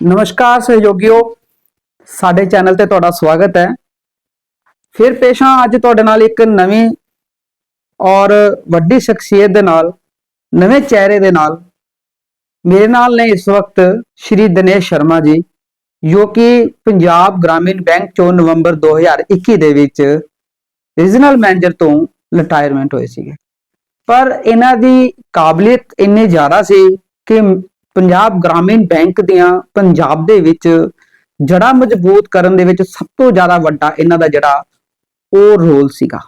ਨਮਸਕਾਰ ਸਹਿਯੋਗੀਓ, ਸਾਡੇ ਚੈਨਲ ਤੇ ਤੁਹਾਡਾ ਸਵਾਗਤ ਹੈ। ਫਿਰ ਪੇਸ਼ ਅੱਜ ਤੁਹਾਡੇ ਨਾਲ ਇੱਕ ਨਵੀਂ ਔਰ ਵੱਡੀ ਸ਼ਖਸੀਅਤ ਦੇ ਨਾਲ, ਨਵੇਂ ਚਿਹਰੇ ਦੇ ਨਾਲ। ਮੇਰੇ ਨਾਲ ਨੇ ਇਸ ਵਕਤ ਸ਼੍ਰੀ ਦਿਨੇਸ਼ ਸ਼ਰਮਾ ਜੀ, ਜੋ ਕਿ ਪੰਜਾਬ ਗ੍ਰਾਮੀਣ ਬੈਂਕ ਚੋਂ ਨਵੰਬਰ 2021 ਦੇ ਵਿੱਚ ਰੀਜਨਲ ਮੈਨੇਜਰ ਤੋਂ ਰਿਟਾਇਰਮੈਂਟ ਹੋਏ ਸੀਗੇ। ਪਰ ਇਹਨਾਂ ਦੀ ਕਾਬਲੀਅਤ ਇੰਨੀ ਜ਼ਿਆਦਾ ਸੀ ਕਿ ਪੰਜਾਬ ਗ੍ਰਾਮੀਣ ਬੈਂਕ ਦੀਆਂ ਪੰਜਾਬ ਦੇ ਵਿੱਚ ਜੜਾ ਮਜ਼ਬੂਤ ਕਰਨ ਦੇ ਵਿੱਚ ਸਭ ਤੋਂ ਜ਼ਿਆਦਾ ਵੱਡਾ ਇਹਨਾਂ ਦਾ ਜਿਹੜਾ ਉਹ ਰੋਲ ਸੀਗਾ।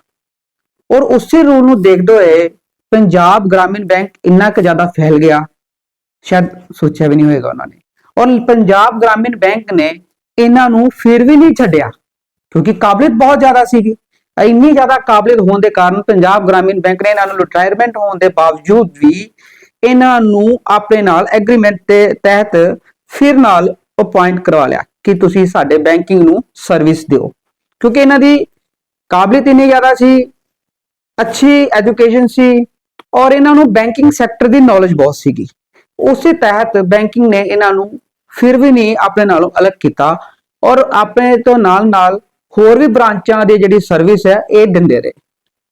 ਔਰ ਉਸੇ ਰੋਲ ਨੂੰ ਦੇਖਦੇ ਹੋਏ ਪੰਜਾਬ ਗ੍ਰਾਮੀਣ ਬੈਂਕ ਇੰਨਾ ਕੁ ਜ਼ਿਆਦਾ ਫੈਲ ਗਿਆ, ਸ਼ਾਇਦ ਸੋਚਿਆ ਵੀ ਨਹੀਂ ਹੋਏਗਾ ਉਹਨਾਂ ਨੇ। ਔਰ ਪੰਜਾਬ ਗ੍ਰਾਮੀਣ ਬੈਂਕ ਨੇ ਇਹਨਾਂ ਨੂੰ ਫਿਰ ਵੀ ਨਹੀਂ ਛੱਡਿਆ, ਕਿਉਂਕਿ ਕਾਬਲੀਅਤ ਬਹੁਤ ਜ਼ਿਆਦਾ ਸੀਗੀ। ਇੰਨੀ ਜ਼ਿਆਦਾ ਕਾਬਲੀਅਤ ਹੋਣ ਦੇ ਕਾਰਨ ਪੰਜਾਬ ਗ੍ਰਾਮੀਣ ਬੈਂਕ ਨੇ ਇਹਨਾਂ ਨੂੰ ਰਿਟਾਇਰਮੈਂਟ ਹੋਣ ਦੇ ਬਾਵਜੂਦ ਵੀ ਇਹਨਾਂ ਨੂੰ ਆਪਣੇ ਨਾਲ ਐਗਰੀਮੈਂਟ ਦੇ ਤਹਿਤ ਫਿਰ ਨਾਲ ਅਪਾਇੰਟ ਕਰਵਾ ਲਿਆ ਕਿ ਤੁਸੀਂ ਸਾਡੇ ਬੈਂਕਿੰਗ ਨੂੰ ਸਰਵਿਸ ਦਿਓ। ਕਿਉਂਕਿ ਇਹਨਾਂ ਦੀ ਕਾਬਲੀਅਤ ਇੰਨੀ ਜ਼ਿਆਦਾ ਸੀ, ਅੱਛੀ ਐਜੂਕੇਸ਼ਨ ਸੀ ਔਰ ਇਹਨਾਂ ਨੂੰ ਬੈਂਕਿੰਗ ਸੈਕਟਰ ਦੀ ਨੌਲੇਜ ਬਹੁਤ ਸੀਗੀ। ਉਸੇ ਤਹਿਤ ਬੈਂਕਿੰਗ ਨੇ ਇਹਨਾਂ ਨੂੰ ਫਿਰ ਵੀ ਨਹੀਂ ਆਪਣੇ ਨਾਲੋਂ ਅਲੱਗ ਕੀਤਾ ਔਰ ਆਪਣੇ ਤੋਂ ਨਾਲ ਨਾਲ ਹੋਰ ਵੀ ਬ੍ਰਾਂਚਾਂ ਦੀ ਜਿਹੜੀ ਸਰਵਿਸ ਹੈ, ਇਹ ਦਿੰਦੇ ਰਹੇ।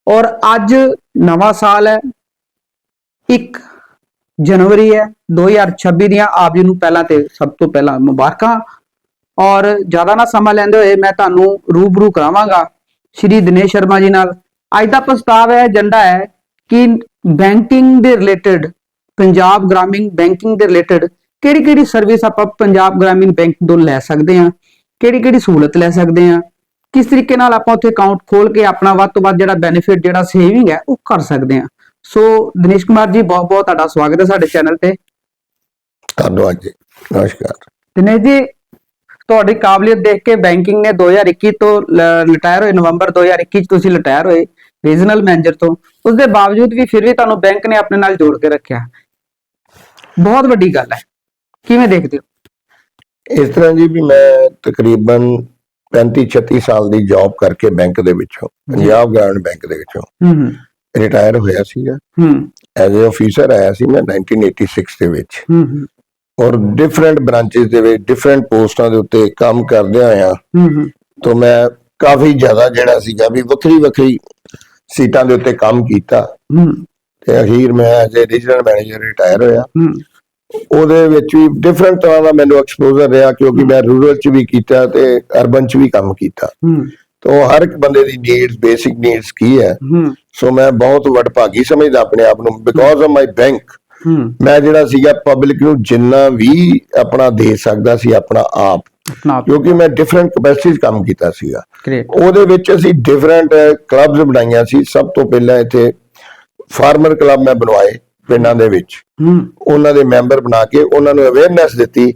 ਔਰ ਅੱਜ ਨਵਾਂ ਸਾਲ ਹੈ, ਇੱਕ ਜਨਵਰੀ ਹੈ 2026 ਦੀਆਂ ਆਪ ਜੀ ਨੂੰ ਪਹਿਲਾਂ ਤੇ ਸਭ ਤੋਂ ਪਹਿਲਾਂ ਮੁਬਾਰਕਾਂ ਔਰ ਜ਼ਿਆਦਾ ਨਾ ਸਮਾਂ ਲੈਂਦੇ ਹੋਏ ਮੈਂ ਤੁਹਾਨੂੰ ਰੂਬਰੂ ਕਰਾਵਾਂਗਾ ਸ਼੍ਰੀ ਦਿਨੇਸ਼ ਸ਼ਰਮਾ ਜੀ ਨਾਲ ਅੱਜ ਦਾ ਪ੍ਰਸਤਾਵ ਹੈ ਏਜੰਡਾ ਹੈ ਕਿ ਬੈਂਕਿੰਗ ਦੇ ਰਿਲੇਟਡ ਪੰਜਾਬ ਗ੍ਰਾਮੀਣ ਬੈਂਕਿੰਗ ਦੇ ਰਿਲੇਟਡ ਕਿਹੜੀ ਕਿਹੜੀ ਸਰਵਿਸ ਆਪਾਂ ਪੰਜਾਬ ਗ੍ਰਾਮੀਣ ਬੈਂਕ ਤੋਂ ਲੈ ਸਕਦੇ ਹਾਂ ਕਿਹੜੀ ਕਿਹੜੀ ਸਹੂਲਤ ਲੈ ਸਕਦੇ ਹਾਂ ਕਿਸ ਤਰੀਕੇ ਨਾਲ ਆਪਾਂ ਉੱਥੇ ਅਕਾਊਂਟ ਖੋਲ ਕੇ ਆਪਣਾ ਵੱਧ ਤੋਂ ਵੱਧ ਜਿਹੜਾ ਬੈਨੀਫਿਟ ਜਿਹੜਾ ਸੇਵਿੰਗ ਹੈ ਉਹ ਕਰ ਸਕਦੇ ਹਾਂ ਸੋ ਦਿਨੇਸ਼ ਕੁਮਾਰ ਜੀ ਬਹੁਤ ਬਹੁਤ ਤੁਹਾਡਾ ਸਵਾਗਤ ਹੈ ਸਾਡੇ ਚੈਨਲ ਤੇ। ਧੰਨਵਾਦ ਜੀ ਨਮਸਕਾਰ। ਦਿਨੇਸ਼ ਜੀ ਤੁਹਾਡੀ ਕਾਬਲੀਅਤ ਦੇਖ ਕੇ ਬੈਂਕਿੰਗ ਨੇ 2021 ਤੋਂ ਰਿਟਾਇਰ ਹੋਏ ਨਵੰਬਰ 2021 ਚ ਤੁਸੀਂ ਰਿਟਾਇਰ ਹੋਏ ਰੀਜਨਲ ਮੈਨੇਜਰ ਤੋਂ। ਉਸ ਦੇ ਬਾਵਜੂਦ ਵੀ ਫਿਰ ਵੀ ਤੁਹਾਨੂੰ ਬੈਂਕ ਨੇ ਆਪਣੇ ਨਾਲ ਜੋੜ ਕੇ ਰੱਖਿਆ। ਬਹੁਤ ਵੱਡੀ ਗੱਲ ਹੈ। ਕਿਵੇਂ ਦੇਖਦੇ ਹੋ? ਇਸ ਤਰ੍ਹਾਂ ਜੀ ਵੀ ਮੈਂ ਤਕਰੀਬਨ 35 36 ਸਾਲ ਦੀ ਜੌਬ ਕਰਕੇ ਬੈਂਕ ਦੇ ਵਿੱਚੋਂ ਪੰਜਾਬ ਗ੍ਰਾਮੀਣ ਬੈਂਕ ਦੇ ਵਿੱਚੋਂ। ਹੂੰ ਹੂੰ। ਰਿਟਾਇਰ ਹੋਇਆ ਸੀਗਾ। ਹੂੰ। ਐਜ਼ ਅ ਅਫੀਸਰ ਆਇਆ ਸੀ ਮੈਂ 1986 ਦੇ ਵਿੱਚ। ਹੂੰ ਹੂੰ। ਔਰ ਡਿਫਰੈਂਟ ਬ੍ਰਾਂਚਸ ਦੇ ਵਿੱਚ ਡਿਫਰੈਂਟ ਪੋਸਟਾਂ ਦੇ ਉੱਤੇ ਕੰਮ ਕਰਦੇ ਆਇਆ ਹੂੰ ਹੂੰ। ਤੋਂ ਮੈਂ ਕਾਫੀ ਜ਼ਿਆਦਾ ਜਿਹੜਾ ਸੀਗਾ ਵੀ ਵੱਖਰੀ ਵੱਖਰੀ ਸੀਟਾਂ ਦੇ ਉੱਤੇ ਕੰਮ ਕੀਤਾ। ਹੂੰ। ਤੇ ਅਖੀਰ ਮੈਂ as a regional manager retire ਹੋਇਆ। ਹੂੰ। ਉਹਦੇ ਵਿੱਚ ਵੀ ਡਿਫਰੈਂਟ ਤਰ੍ਹਾਂ ਦਾ ਮੈਨੂੰ ਐਕਸਪੋਜ਼ਰ ਰਿਹਾ ਕਿਉਂਕਿ ਮੈਂ ਰੂਰਲ ਚ ਵੀ ਕੀਤਾ ਤੇ ਅਰਬਨ ਚ ਵੀ ਕੰਮ ਕੀਤਾ। ਹੂੰ। ਤੋਂ ਹਰ ਇੱਕ ਬੰਦੇ ਦੀ ਨੀਡਸ ਬੇਸਿਕ ਨੀਡਸ ਕੀ ਹੈ? ਹੂੰ। ਸੋ ਮੈਂ ਬਹੁਤ ਵਡਭਾਗੀ ਸਮਝਦਾ ਆਪਣੇ ਆਪ ਨੂੰ ਬਿਕੋਜ਼ ਆਫ ਮਾਈ ਬੈਂਕ ਮੈਂ ਜਿਹੜਾ ਸੀਗਾ ਪਬਲਿਕ ਨੂੰ ਜਿੰਨਾ ਵੀ ਆਪਣਾ ਦੇ ਸਕਦਾ ਸੀ ਆਪਣਾ ਆਪ। ਕਿਉਂਕਿ ਮੈਂ ਡਿਫਰੈਂਟ ਕਪੈਸਿਟੀਜ਼ ਕੰਮ ਕੀਤਾ ਸੀਗਾ। ਉਹਦੇ ਵਿੱਚ ਅਸੀਂ ਡਿਫਰੈਂਟ ਕਲੱਬਸ ਬਣਾਈਆਂ ਸੀ। ਸਭ ਤੋਂ ਪਹਿਲਾਂ ਇੱਥੇ ਫਾਰਮਰ ਕਲੱਬ ਮੈਂ ਬਣਵਾਏ ਪਿੰਡਾਂ ਦੇ ਵਿੱਚ। ਉਹਨਾਂ ਦੇ ਮੈਂਬਰ ਬਣਾ ਕੇ ਉਹਨਾਂ ਨੂੰ ਅਵੇਅਰਨੈਸ ਦਿੱਤੀ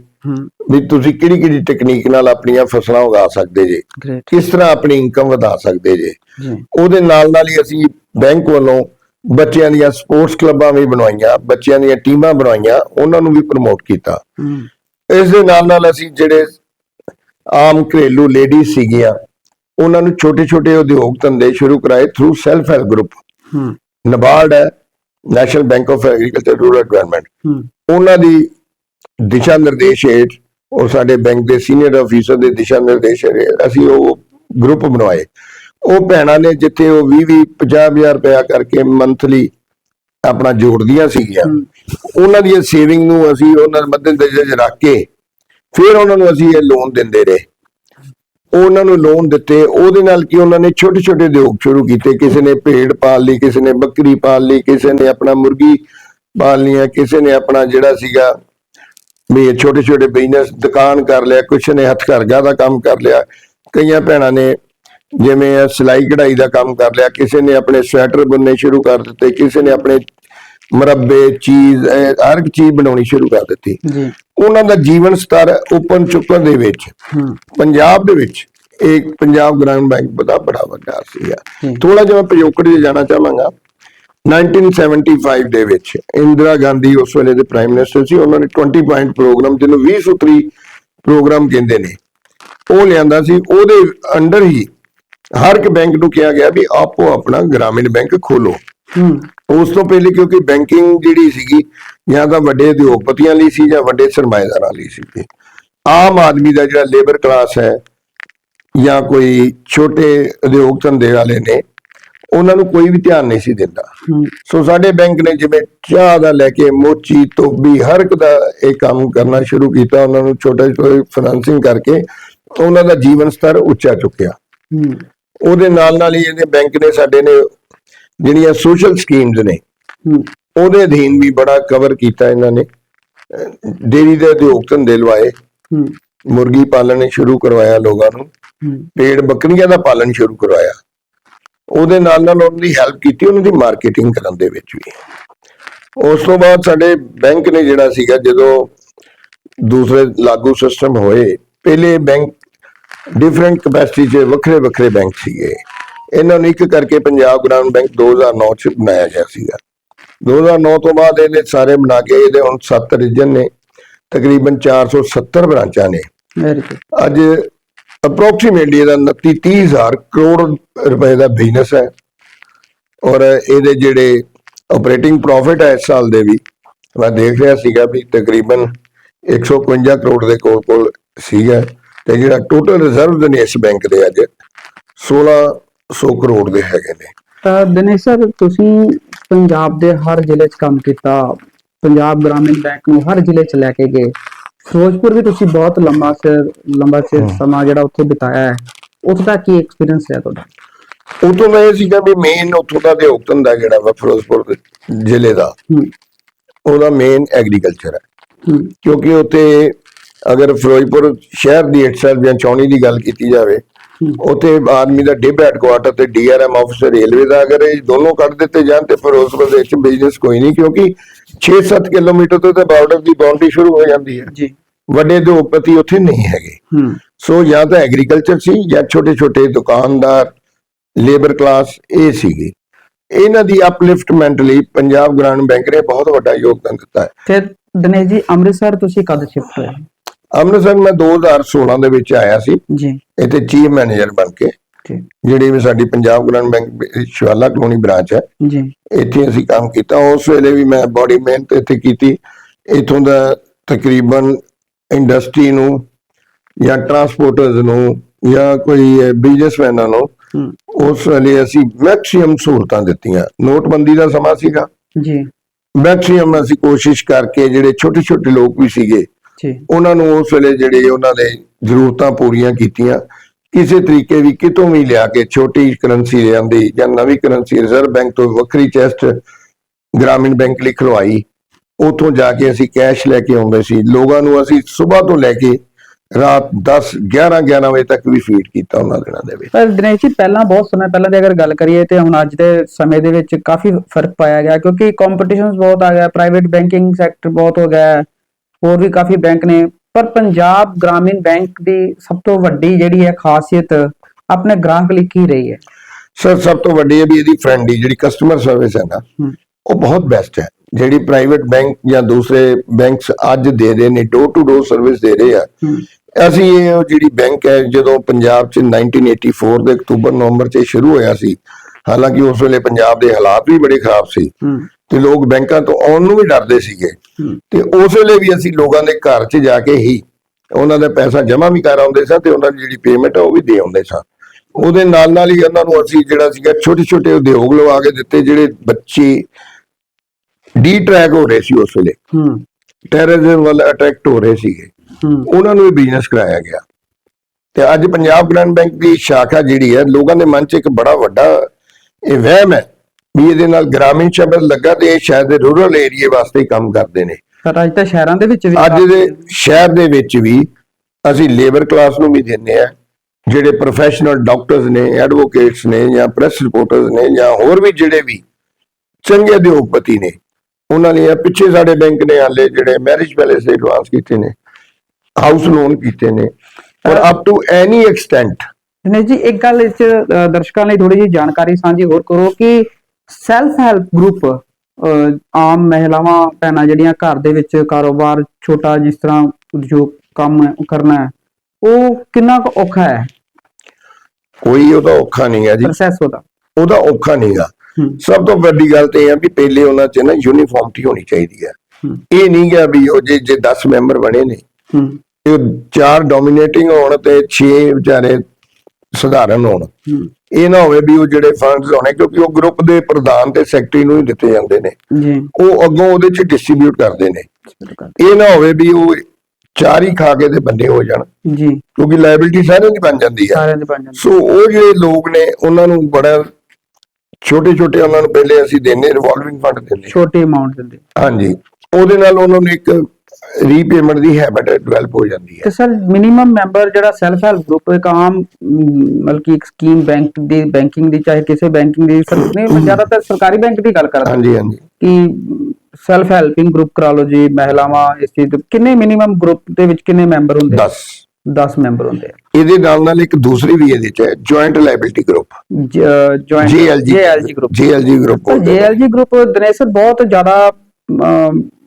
ਵੀ ਤੁਸੀਂ ਕਿਹੜੀ ਕਿਹੜੀ ਟੈਕਨੀਕ ਨਾਲ ਆਪਣੀਆਂ ਫਸਲਾਂ ਉਗਾ ਸਕਦੇ ਜੇ। ਕਿਸ ਤਰ੍ਹਾਂ ਆਪਣੀ ਇਨਕਮ ਵਧਾ ਸਕਦੇ ਜੀ। ਉਹਦੇ ਨਾਲ ਨਾਲ ਹੀ ਅਸੀਂ ਬੈਂਕ ਵੱਲੋਂ ਬੱਚਿਆਂ ਦੀਆਂ ਸਪੋਰਟਸ ਕਲੱਬਾਂ ਵੀ ਬਣਵਾਈਆਂ ਬੱਚਿਆਂ ਦੀਆਂ ਟੀਮਾਂ ਬਣਵਾਈਆਂ ਉਹਨਾਂ ਨੂੰ ਵੀ ਪ੍ਰਮੋਟ ਕੀਤਾ। ਇਸ ਦੇ ਨਾਲ ਨਾਲ ਅਸੀਂ ਜਿਹੜੇ ਆਮ ਘਰੇਲੂ ਲੇਡੀਜ਼ ਸੀਗੀਆਂ ਉਹਨਾਂ ਨੂੰ ਛੋਟੇ ਛੋਟੇ ਉਦਯੋਗ ਧੰਦੇ ਸ਼ੁਰੂ ਕਰਾਏ ਥਰੂ ਸੈਲਫ ਹੈਲਪ ਗਰੁੱਪ ਹੂੰ। ਨਬਾਰਡ ਹੈ national bank of agriculture rural development ਉਹਨਾਂ ਦੀ ਦਿਸ਼ਾ ਨਿਰਦੇਸ਼ ਹੇਠ ਉਹ ਸਾਡੇ ਬੈਂਕ ਦੇ ਸੀਨੀਅਰ ਅਫੀਸਰ ਦੇ ਦਿਸ਼ਾ ਨਿਰਦੇਸ਼ ਹੇਠ ਅਸੀਂ ਉਹ ਗਰੁੱਪ ਬਣਵਾਏ। ਉਹ ਭੈਣਾਂ ਨੇ ਜਿੱਥੇ ਉਹ 20 20 50000 ਰੁਪਇਆ ਕਰਕੇ ਮੰਥਲੀ ਆਪਣਾ ਜੋੜਦੀਆਂ ਸੀਗੀਆਂ। ਉਹਨਾਂ ਦੀਆਂ ਸੇਵਿੰਗ ਨੂੰ ਅਸੀਂ ਉਹਨਾਂ ਦੇ ਮੱਦੇ ਨਜ਼ਰ 'ਚ ਰੱਖ ਕੇ ਫਿਰ ਉਹਨਾਂ ਨੂੰ ਅਸੀਂ ਇਹ ਲੋਨ ਦਿੰਦੇ ਰਹੇ। ਉਹਨਾਂ ਨੂੰ ਲੋਨ ਦਿੱਤੇ ਉਹਦੇ ਨਾਲ ਕੀ ਉਹਨਾਂ ਨੇ ਛੋਟੇ ਛੋਟੇ ਉਦਯੋਗ ਸ਼ੁਰੂ ਕੀਤੇ। ਕਿਸੇ ਨੇ ਭੇਡ ਪਾਲ ਲਈ ਕਿਸੇ ਨੇ ਬੱਕਰੀ ਪਾਲ ਲਈ ਕਿਸੇ ਨੇ ਆਪਣਾ ਮੁਰਗੀ ਪਾਲ ਲਈ ਕਿਸੇ ਨੇ ਆਪਣਾ ਜਿਹੜਾ ਸੀਗਾ ਵੀ ਛੋਟੇ ਛੋਟੇ ਬਿਜ਼ਨਸ ਦੁਕਾਨ ਕਰ ਲਿਆ ਕੁਛ ਨੇ ਹੱਥਕਰਘਾ ਦਾ ਕੰਮ ਕਰ ਲਿਆ। ਕਈਆਂ ਭੈਣਾਂ ਨੇ ਜਿਵੇਂ ਸਿਲਾਈ ਕਢਾਈ ਦਾ ਕੰਮ ਕਰ ਲਿਆ ਕਿਸੇ ਨੇ ਆਪਣੇ ਸਵੈਟਰ ਬੁਣਨੇ ਸ਼ੁਰੂ ਕਰ ਦਿੱਤੇ ਕਿਸੇ ਨੇ ਆਪਣੇ ਮਰੱਬੇ ਚੀਜ਼ ਹਰ ਇੱਕ ਚੀਜ਼ ਬਣਾਉਣੀ ਸ਼ੁਰੂ ਕਰ ਦਿੱਤੀ। ਜੀ। ਉਹਨਾਂ ਦਾ ਜੀਵਨ ਸਤਰ ਓਪਨ ਚੁੱਕਣ ਦੇ ਵਿੱਚ ਪੰਜਾਬ ਦੇ ਵਿੱਚ ਇੱਕ ਪੰਜਾਬ ਗ੍ਰਾਮੀਣ ਬੈਂਕ ਬੜਾ ਬੜਾ ਵੱਡਾ ਸੀਗਾ। ਥੋੜਾ ਜਿਹਾ ਮੈਂ ਪਿਛੋਕੜ 'ਚ ਜਾਣਾ ਚਾਹਾਂਗਾ। 1975 ਦੇ ਵਿੱਚ ਇੰਦਰਾ ਗਾਂਧੀ ਉਸ ਵੇਲੇ ਦੇ ਪ੍ਰਾਈਮ ਮਿਨਿਸਟਰ ਸੀ ਉਹਨਾਂ ਨੇ 20 ਪੁਆਇੰਟ ਪ੍ਰੋਗਰਾਮ ਜਿਹਨੂੰ 20 ਸੂਤਰੀ ਪ੍ਰੋਗਰਾਮ ਕਹਿੰਦੇ ਨੇ ਉਹ ਲਿਆਂਦਾ ਸੀ ਉਹਦੇ ਅੰਡਰ ਹੀ ਹਰ ਇੱਕ ਬੈਂਕ ਨੂੰ ਕਿਹਾ ਗਿਆ ਵੀ ਆਪੋ ਆਪਣਾ ਗ੍ਰਾਮੀਣ ਬੈਂਕ ਖੋਲੋ ਹੂੰ। ਉਸ ਤੋਂ ਪਹਿਲੇ ਕਿਉਂਕਿ ਬੈਂਕਿੰਗ ਜਿਹੜੀ ਸੀਗੀ ਜਾਂ ਤਾਂ ਵੱਡੇ ਉਦਯੋਗਪਤੀਆਂ ਲਈ ਸੀ ਜਾਂ ਵੱਡੇ ਸਰਮਾਏਦਾਰਾਂ ਲਈ ਸੀ। ਆਮ ਆਦਮੀ ਦਾ ਜਿਹੜਾ ਲੇਬਰ ਕਲਾਸ ਹੈ ਜਾਂ ਕੋਈ ਛੋਟੇ ਉਦਯੋਗ ਧੰਦੇ ਵਾਲੇ ਨੇ ਉਹਨਾਂ ਨੂੰ ਕੋਈ ਵੀ ਧਿਆਨ ਨਹੀਂ ਸੀ ਦਿੰਦਾ। ਸੋ ਸਾਡੇ ਬੈਂਕ ਨੇ ਜਿਵੇਂ ਚਾਹ ਦਾ ਲੈ ਕੇ ਮੋਚੀ ਧੋਬੀ ਹਰ ਇੱਕ ਦਾ ਇਹ ਕੰਮ ਕਰਨਾ ਸ਼ੁਰੂ ਕੀਤਾ ਉਹਨਾਂ ਨੂੰ ਛੋਟੇ ਛੋਟੇ ਫਾਈਨਾਂਸਿੰਗ ਕਰਕੇ ਉਹਨਾਂ ਦਾ ਜੀਵਨ ਸਤਰ ਉੱਚਾ ਚੁੱਕਿਆ। ਉਹਦੇ ਨਾਲ ਨਾਲ ਹੀ ਇਹਦੇ ਬੈਂਕ ਨੇ ਸਾਡੇ ਨੇ ਜਿਹੜੀਆਂ ਸੋਸ਼ਲ ਸਕੀਮਸ ਨੇ ਉਹਦੇ ਅਧੀਨ ਵੀ ਬੜਾ ਕਵਰ ਕੀਤਾ ਇਹਨਾਂ ਨੇ। ਡੇਅਰੀ ਦੇ ਉਦਯੋਗ ਧੰਦੇ ਲਵਾਏ। ਮੁਰਗੀ ਪਾਲਣ ਸ਼ੁਰੂ ਕਰਵਾਇਆ ਲੋਕਾਂ ਨੂੰ। ਪੇੜ ਬੱਕਰੀਆਂ ਦਾ ਪਾਲਣ ਸ਼ੁਰੂ ਕਰਵਾਇਆ। ਉਹਦੇ ਨਾਲ ਨਾਲ ਉਹਨਾਂ ਦੀ ਹੈਲਪ ਕੀਤੀ ਉਹਨਾਂ ਦੀ ਮਾਰਕੀਟਿੰਗ ਕਰਨ ਦੇ ਵਿੱਚ ਵੀ। ਉਸ ਤੋਂ ਬਾਅਦ ਸਾਡੇ ਬੈਂਕ ਨੇ ਜਿਹੜਾ ਸੀਗਾ ਜਦੋਂ ਦੂਸਰੇ ਲਾਗੂ ਸਿਸਟਮ ਹੋਏ ਪਹਿਲੇ ਬੈਂਕ ਡਿਫਰੈਂਟ ਕਪੈਸਿਟੀ 'ਚ ਵੱਖਰੇ ਵੱਖਰੇ ਬੈਂਕ ਸੀਗੇ। ਇਹਨਾਂ ਨੂੰ ਇੱਕ ਕਰਕੇ ਪੰਜਾਬ ਗ੍ਰਾਮੀਣ ਬੈਂਕ 2009 ਚ ਬਣਾਇਆ ਗਿਆ ਸੀਗਾ। 2009 ਤੋਂ ਬਾਅਦ ਇਹਨੇ ਸਾਰੇ ਬਣਾ ਕੇ ਇਹਦੇ ਹੁਣ 7 ਰੀਜਨ ਨੇ। ਤਕਰੀਬਨ 470 ਬ੍ਰਾਂਚਾਂ ਨੇ। ਅੱਜ ਅਪਰੋਕਸੀਮੇਟਲੀ ਇਹਦਾ 29 30 ਹਜ਼ਾਰ ਕਰੋੜ ਰੁਪਏ ਦਾ ਬਿਜ਼ਨਸ ਹੈ। ਔਰ ਇਹਦੇ ਜਿਹੜੇ ਆਪਰੇਟਿੰਗ ਪ੍ਰੋਫਿਟ ਹੈ ਇਸ ਸਾਲ ਦੇ ਵੀ ਮੈਂ ਦੇਖ ਰਿਹਾ ਸੀਗਾ ਵੀ ਤਕਰੀਬਨ 151 ਕਰੋੜ ਦੇ ਕੋਲ ਕੋਲ ਸੀਗਾ। ਤੇ ਜਿਹੜਾ ਟੋਟਲ ਰਿਜ਼ਰਵ ਨੇ ਇਸ ਬੈਂਕ ਦੇ ਅੱਜ 1600 ਕਰੋੜ ਦੇ ਹੈਗੇ ਨੇ। ਤਾਂ ਦਿਨੇਸ਼ ਸਰ ਤੁਸੀਂ ਪੰਜਾਬ ਦੇ ਹਰ ਜ਼ਿਲ੍ਹੇ 'ਚ ਕੰਮ ਕੀਤਾ ਪੰਜਾਬ ਗ੍ਰਾਮੀਣ ਬੈਂਕ ਨੂੰ ਹਰ ਜ਼ਿਲ੍ਹੇ 'ਚ ਲੈ ਕੇ ਗਏ। ਫਿਰੋਜ਼ਪੁਰ ਵੀ ਤੁਸੀਂ ਬਹੁਤ ਲੰਬਾ ਸਿਰ ਲੰਬਾ ਸਿਰ ਸਮਾਂ ਜਿਹੜਾ ਉੱਥੇ ਬਿਤਾਇਆ ਹੈ। ਉੱਥੇ ਦਾ ਕੀ ਐਕਸਪੀਰੀਅੰਸ ਰਿਹਾ ਤੁਹਾਡਾ? ਉਤੋਂ ਦਾ ਇਹ ਸੀਗਾ ਵੀ ਮੇਨ ਉੱਥੋਂ ਦਾ ਦੇ ਧੰਦਾ ਜਿਹੜਾ ਵਾ ਫਿਰੋਜ਼ਪੁਰ ਦੇ ਜ਼ਿਲ੍ਹੇ ਦਾ। ਹੂੰ। ਉਹਦਾ ਮੇਨ ਐਗਰੀਕਲਚਰ ਹੈ। ਹੂੰ। ਕਿਉਂਕਿ ਉੱਥੇ ਅਗਰ ਫਿਰੋਜ਼ਪੁਰ ਸ਼ਹਿਰ ਦੀ ਇਟਸੈਲਫ ਜਾਂ ਚੌਣੀ ਦੀ ਗੱਲ ਕੀਤੀ ਜਾਵੇ। ਉੱਥੇ ਆਰਮੀ ਦਾ ਡਿਪ ਹੈਡਕੁਆਟਰ ਤੇ ਡੀਆਰਐਮ ਆਫਿਸਰ ਰੇਲਵੇ ਦਾ ਅਗਰ ਇਹ ਦੋਨੋਂ ਕੱਢ ਦਿੱਤੇ ਜਾਣ ਤੇ ਫਿਰੋਜ਼ਪੁਰ ਦੇ ਵਿੱਚ ਬਿਜ਼ਨਸ ਕੋਈ ਨਹੀਂ ਕਿਉਂਕਿ 6-7 ਕਿਲੋਮੀਟਰ ਤੋਂ ਤੇ ਬਾਰਡਰ ਦੀ ਬਾਉਂਡਰੀ ਸ਼ੁਰੂ ਹੋ ਜਾਂਦੀ ਹੈ। ਜੀ। ਵੱਡੇ ਉਦਯੋਗਪਤੀ ਉੱਥੇ ਨਹੀਂ ਹੈਗੇ। ਸੋ ਜਾਂ ਤਾਂ ਐਗਰੀਕਲਚਰ ਸੀ ਜਾਂ ਛੋਟੇ-ਛੋਟੇ ਦੁਕਾਨਦਾਰ ਲੇਬਰ ਕਲਾਸ ਇਹ ਸੀਗੀ। ਇਹਨਾਂ ਦੀ ਅਪਲਿਫਟਮੈਂਟ ਲਈ ਪੰਜਾਬ ਗ੍ਰਾਮੀਣ ਬੈਂਕ ਨੇ ਬਹੁਤ ਵੱਡਾ ਯੋਗਦਾਨ ਦਿੱਤਾ ਹੈ। ਫਿਰ ਦਿਨੇਸ਼ ਜੀ ਅੰਮ੍ਰਿਤਸਰ ਤੁਸੀਂ ਕਦ ਸ਼ਿਫਟ ਹੋਏ? ਅੰਮ੍ਰਿਤਸਰ ਮੈਂ 2016 ਦੇ ਵਿੱਚ ਆਇਆ ਸੀ। ਜੀ। ਇੱਥੇ ਚੀਫ ਮੈਨੇਜਰ ਬਣ ਕੇ। ਜਿਹੜੀ ਵੀ ਸਾਡੀ Punjab Gramin bank Shivala colony branch ਹੈ। ਜੀ। ਇੱਥੇ ਅਸੀਂ ਕੰਮ ਕੀਤਾ। ਉਸ ਵੇਲੇ ਵੀ ਮੈਂ ਬੜੀ ਮਿਹਨਤ ਇੱਥੇ ਕੀਤੀ। ਇਥੋਂ ਦਾ ਤਕਰੀਬਨ ਇੰਡਸਟਰੀ ਨੂੰ ਜਾਂ ਟਰਾਂਸਪੋਰਟਰਸ ਨੂੰ ਜਾਂ ਕੋਈ ਬਿਜ਼ਨਸਮੈਨਾਂ ਨੂੰ ਉਸ ਵੇਲੇ ਅਸੀਂ ਮੈਕਸਿਮਮ ਸਹੂਲਤਾਂ ਦਿੱਤੀਆਂ। ਨੋਟਬੰਦੀ ਦਾ ਸਮਾਂ ਸੀਗਾ। ਜੀ। ਮੈਕਸਿਮਮ ਅਸੀਂ ਕੋਸ਼ਿਸ਼ ਕਰਕੇ ਜਿਹੜੇ ਛੋਟੇ ਛੋਟੇ ਲੋਕ ਵੀ ਸੀਗੇ ਜੀ। ਉਹਨਾਂ ਨੂੰ ਉਸ ਵੇਲੇ ਜਿਹੜੇ ਉਹਨਾਂ ਦੇ ਜ਼ਰੂਰਤਾਂ ਪੂਰੀਆਂ ਕੀਤੀਆਂ ਕਿਸੇ ਤਰੀਕੇ ਵੀ ਕਿਤੋਂ ਵੀ ਲਿਆ ਕੇ ਛੋਟੀ ਕਰੰਸੀ ਲਿਆਂਦੀ ਜਾਂ ਨਵੀਂ ਕਰੰਸੀ ਰਿਜ਼ਰਵ ਬੈਂਕ ਤੋਂ ਵੱਖਰੀ ਚੈਸਟ ਗ੍ਰਾਮੀਣ ਬੈਂਕ ਲਈ ਖਲਵਾਈ ਉਥੋਂ ਜਾ ਕੇ ਅਸੀਂ ਕੈਸ਼ ਲੈ ਕੇ ਆਉਂਦੇ ਸੀ। ਲੋਕਾਂ ਨੂੰ ਅਸੀਂ ਸਵੇਰ ਤੋਂ ਲੈ ਕੇ ਰਾਤ 10 11 11 ਵਜੇ ਤੱਕ ਵੀ ਫੀਡ ਕੀਤਾ ਉਹਨਾਂ ਦਿਨਾਂ ਦੇ ਵਿੱਚ। ਪਰ ਦਿਨੇਸ਼ ਜੀ ਪਹਿਲਾਂ ਬਹੁਤ ਸਮੇਂ ਪਹਿਲਾਂ ਦੀ ਅਗਰ ਗੱਲ ਕਰੀਏ ਤੇ ਹੁਣ ਅੱਜ ਦੇ ਸਮੇਂ ਦੇ ਵਿੱਚ ਕਾਫੀ ਫ਼ਰਕ ਪਾਇਆ ਗਿਆ ਕਿਉਂਕਿ ਕੰਪੀਟੀਸ਼ਨ ਬਹੁਤ ਆ ਗਿਆ ਪ੍ਰਾਈਵੇਟ ਬੈਂਕਿੰਗ ਸੈਕਟਰ ਬਹੁਤ ਹੋ ਗਿਆ। ਹੋਰ ਵੀ ਕਾਫੀ ਬੈਂਕ ਨੇ। ਪਰ ਪੰਜਾਬ ਗ੍ਰਾਮੀਣ ਬੈਂਕ ਦੀ ਸਭ ਤੋਂ ਵੱਡੀ ਜਿਹੜੀ ਹੈ ਖਾਸੀਅਤ ਆਪਣੇ ਗ੍ਰਾਹਕ ਲਈ ਕੀ ਰਹੀ ਹੈ? ਸਰ ਸਭ ਤੋਂ ਵੱਡੀ ਇਹ ਵੀ ਇਹਦੀ ਫਰੈਂਡਲੀ ਜਿਹੜੀ ਕਸਟਮਰ ਸਰਵਿਸ ਹੈ ਨਾ ਹੂੰ। ਉਹ ਬਹੁਤ ਬੈਸਟ ਹੈ। ਜਿਹੜੀ ਪ੍ਰਾਈਵੇਟ ਬੈਂਕ ਜਾਂ ਦੂਸਰੇ ਬੈਂਕਸ ਅੱਜ ਦੇ ਰਹੇ ਨੇ ਡੋਰ ਟੂ ਡੋਰ ਸਰਵਿਸ ਦੇ ਰਹੇ ਆ। ਹੂੰ। ਅਸੀਂ ਇਹ ਜਿਹੜੀ ਬੈਂਕ ਹੈ ਜਦੋਂ ਪੰਜਾਬ ਚ 1984 ਦੇ ਅਕਤੂਬਰ ਨਵੰਬਰ ਚ ਸ਼ੁਰੂ ਹੋਇਆ ਸੀ ਹਾਲਾਂਕਿ ਉਸ ਵੇਲੇ ਪੰਜਾਬ ਦੇ ਹਾਲਾਤ ਵੀ ਬੜੇ ਖਰਾਬ ਸੀ। ਹੂੰ। ਤੇ ਲੋਕ ਬੈਂਕਾਂ ਤੋਂ ਆਉਣ ਨੂੰ ਵੀ ਡਰਦੇ ਸੀਗੇ। ਤੇ ਉਸ ਵੇਲੇ ਵੀ ਅਸੀਂ ਲੋਕਾਂ ਦੇ ਘਰ 'ਚ ਜਾ ਕੇ ਹੀ ਉਹਨਾਂ ਦਾ ਪੈਸਾ ਜਮ੍ਹਾਂ ਵੀ ਕਰ ਆਉਂਦੇ ਸਾਂ ਤੇ ਉਹਨਾਂ ਦੀ ਜਿਹੜੀ ਪੇਮੈਂਟ ਆ ਉਹ ਵੀ ਦੇ ਆਉਂਦੇ ਸਾਂ। ਉਹਦੇ ਨਾਲ ਨਾਲ ਹੀ ਉਹਨਾਂ ਨੂੰ ਅਸੀਂ ਜਿਹੜਾ ਸੀਗਾ ਛੋਟੇ ਛੋਟੇ ਉਦਯੋਗ ਲਵਾ ਕੇ ਦਿੱਤੇ ਜਿਹੜੇ ਬੱਚੇ ਡੀ ਟਰੈਕ ਹੋ ਰਹੇ ਸੀ ਉਸ ਵੇਲੇ। ਹੂੰ। ਟੈਰਰਿਜ਼ਮ ਵੱਲ ਅਟੈਕਟ ਹੋ ਰਹੇ ਸੀਗੇ। ਹੂੰ। ਉਹਨਾਂ ਨੂੰ ਵੀ ਬਿਜ਼ਨਸ ਕਰਾਇਆ ਗਿਆ। ਤੇ ਅੱਜ ਪੰਜਾਬ ਗ੍ਰਾਮੀਣ ਬੈਂਕ ਦੀ ਸ਼ਾਖਾ ਜਿਹੜੀ ਹੈ ਲੋਕਾਂ ਦੇ ਮਨ 'ਚ ਇੱਕ ਬੜਾ ਵੱਡਾ ਇਹ ਵਹਿਮ ਹੈ ਵੀ ਇਹਦੇ ਨਾਲ ਗ੍ਰਾਮੀਣ ਸ਼ਬਦ ਲੱਗਾ ਤੇ ਇਹ ਸ਼ਾਇਦ ਰੂਰਲ ਏਰੀਏ ਵਾਸਤੇ ਹੀ ਕੰਮ ਕਰਦੇ ਨੇ। ਪਰ ਅੱਜ ਤਾਂ ਸ਼ਹਿਰਾਂ ਦੇ ਵਿੱਚ ਵੀ ਅੱਜ ਦੇ ਸ਼ਹਿਰ ਦੇ ਵਿੱਚ ਵੀ ਅਸੀਂ ਲੇਬਰ ਕਲਾਸ ਨੂੰ ਵੀ ਦਿੰਦੇ ਆ ਜਿਹੜੇ ਪ੍ਰੋਫੈਸ਼ਨਲ ਡਾਕਟਰਸ ਨੇ ਐਡਵੋਕੇਟਸ ਨੇ ਜਾਂ ਪ੍ਰੈਸ ਰਿਪੋਰਟਰਸ ਨੇ ਜਾਂ ਹੋਰ ਵੀ ਜਿਹੜੇ ਵੀ ਚੰਗੇ ਉਦਯੋਗਪਤੀ ਨੇ ਉਹਨਾਂ ਲਈ ਆ ਪਿੱਛੇ ਸਾਡੇ ਬੈਂਕ ਨੇ ਹਾਲੇ ਜਿਹੜੇ ਮੈਰਿਜ ਪੈਲੇਸ ਦੇ ਐਡਵਾਂਸ ਕੀਤੇ ਨੇ ਹਾਊਸ ਲੋਨ ਕੀਤੇ ਨੇ। ਔਰ up to any extent Dinesh ji ਇੱਕ ਗੱਲ ਇਸ ਦਰਸ਼ਕਾਂ ਲਈ ਥੋੜੀ ਜਿਹੀ ਜਾਣਕਾਰੀ ਸਾਂਝੀ ਹੋਰ ਕਰੋ ਕਿ ਸੈਲਫ ਹੈਲਪ ਗਰੁੱਪ ਆਮ ਮਹਿਲਾਵਾਂ ਭੈਣਾਂ ਜਿਹੜੀਆਂ ਘਰ ਦੇ ਵਿੱਚ ਕਾਰੋਬਾਰ ਛੋਟਾ ਜਿਸ ਤਰ੍ਹਾਂ ਉਦਯੋਗ ਕੰਮ ਹੈ, ਕਰਨਾ ਹੈ ਉਹ ਕਿੰਨਾ ਕੁ ਔਖਾ ਹੈ? ਕੋਈ ਉਹਦਾ ਔਖਾ ਨਹੀਂ ਹੈ ਜੀ। ਪ੍ਰੋਸੈਸ ਉਹਦਾ। ਉਹਦਾ ਔਖਾ ਨਹੀਂਗਾ ਹੂੰ। ਸਭ ਤੋਂ ਵੱਡੀ ਗੱਲ ਤੇ ਇਹ ਆ ਵੀ ਪਹਿਲੇ ਉਹਨਾਂ 'ਚ ਨਾ ਯੂਨੀਫਾਰਮਿਟੀ ਹੋਣੀ ਚਾਹੀਦੀ ਹੈ। ਹੂੰ। ਇਹ ਨਹੀਂ ਗਿਆ ਵੀ ਉਹ ਜੇ ਜੇ 10 ਮੈਂਬਰ ਬਣੇ ਨੇ ਹੂੰ। ਇਹ ਚਾਰ ਡੋਮੀਨੇਟਿੰਗ ਹੋਣ ਤੇ 6 ਵਿਚਾਰੇ ਸਧਾਰਨ ਹੋਣ। ਇਹ ਨਾ ਹੋਵੇ ਵੀ ਉਹ ਜਿਹੜੇ ਫੰਡਸ ਹੋਣੇ ਕਿਉਂਕਿ ਉਹ ਗਰੁੱਪ ਦੇ ਪ੍ਰਧਾਨ ਤੇ ਸੈਕਟਰੀ ਨੂੰ ਹੀ ਦਿੱਤੇ ਜਾਂਦੇ ਨੇ। ਜੀ। ਉਹ ਅੱਗੋਂ ਉਹਦੇ ਚ ਡਿਸਟ੍ਰੀਬਿਊਟ ਕਰਦੇ ਨੇ। ਇਹ ਨਾ ਹੋਵੇ ਵੀ ਉਹ ਚਾਰ ਹੀ ਖਾ ਕੇ ਤੇ ਬੰਦੇ ਹੋ ਜਾਣ। ਜੀ। ਕਿਉਂਕਿ ਲਾਇਬਿਲਿਟੀ ਸਾਰਿਆਂ ਦੀ ਬਣ ਜਾਂਦੀ ਹੈ। ਸਾਰਿਆਂ ਦੇ ਬਣ ਜਾਂਦੇ ਸੋ ਉਹ ਜਿਹੜੇ ਲੋਕ ਨੇ ਉਹਨਾਂ ਨੂੰ ਬੜਾ ਛੋਟੇ ਛੋਟੇ ਉਹਨਾਂ ਨੂੰ ਪਹਿਲੇ ਅਸੀਂ ਦਿੰਨੇ ਰਿਵਾਲਵਿੰਗ ਫੰਡ ਦਿੰਦੇ ਛੋਟੀ ਅਮਾਉਂਟ ਦਿੰਦੇ ਹਾਂਜੀ। ਉਹਦੇ ਨਾਲ ਉਹਨਾਂ ਨੂੰ ਇੱਕ ਰੀਪੇਮੈਂਟ ਦੀ ਹੈਬਿਟ ਡਿਵੈਲਪ ਹੋ ਜਾਂਦੀ ਹੈ। ਤੇ ਸਰ ਮਿਨੀਮਮ ਮੈਂਬਰ ਜਿਹੜਾ ਸੈਲਫ ਹੈਲਪ ਗਰੁੱਪ ਇੱਕ ਆਮ ਮਤਲਬ ਕਿ ਇੱਕ ਸਕੀਮ ਬੈਂਕ ਦੀ ਬੈਂਕਿੰਗ ਦੀ ਚਾਹੇ ਕਿਸੇ ਬੈਂਕਿੰਗ ਦੀ ਸਰ ਮੈਂ ਜ਼ਿਆਦਾਤਰ ਸਰਕਾਰੀ ਬੈਂਕ ਦੀ ਗੱਲ ਕਰਦਾ। ਹਾਂਜੀ ਹਾਂਜੀ। ਕਿ ਸੈਲਫ ਹੈਲਪਿੰਗ ਗਰੁੱਪ ਕਰਾ ਲਓ ਜੀ ਮਹਿਲਾਵਾਂ ਇਸ ਚੀਜ਼ ਦੇ ਕਿੰਨੇ ਮਿਨੀਮਮ ਗਰੁੱਪ ਦੇ ਵਿੱਚ ਕਿੰਨੇ ਮੈਂਬਰ ਹੁੰਦੇ? 10 10 ਮੈਂਬਰ ਹੁੰਦੇ ਆ। ਇਹਦੇ ਨਾਲ ਨਾਲ ਇੱਕ ਦੂਸਰੀ ਵੀ ਇਹਦੇ ਚ ਹੈ joint liability group joint JLG JLG group JLG group JLG group Dinesh sir ਬਹੁਤ ਜ਼ਿਆਦਾ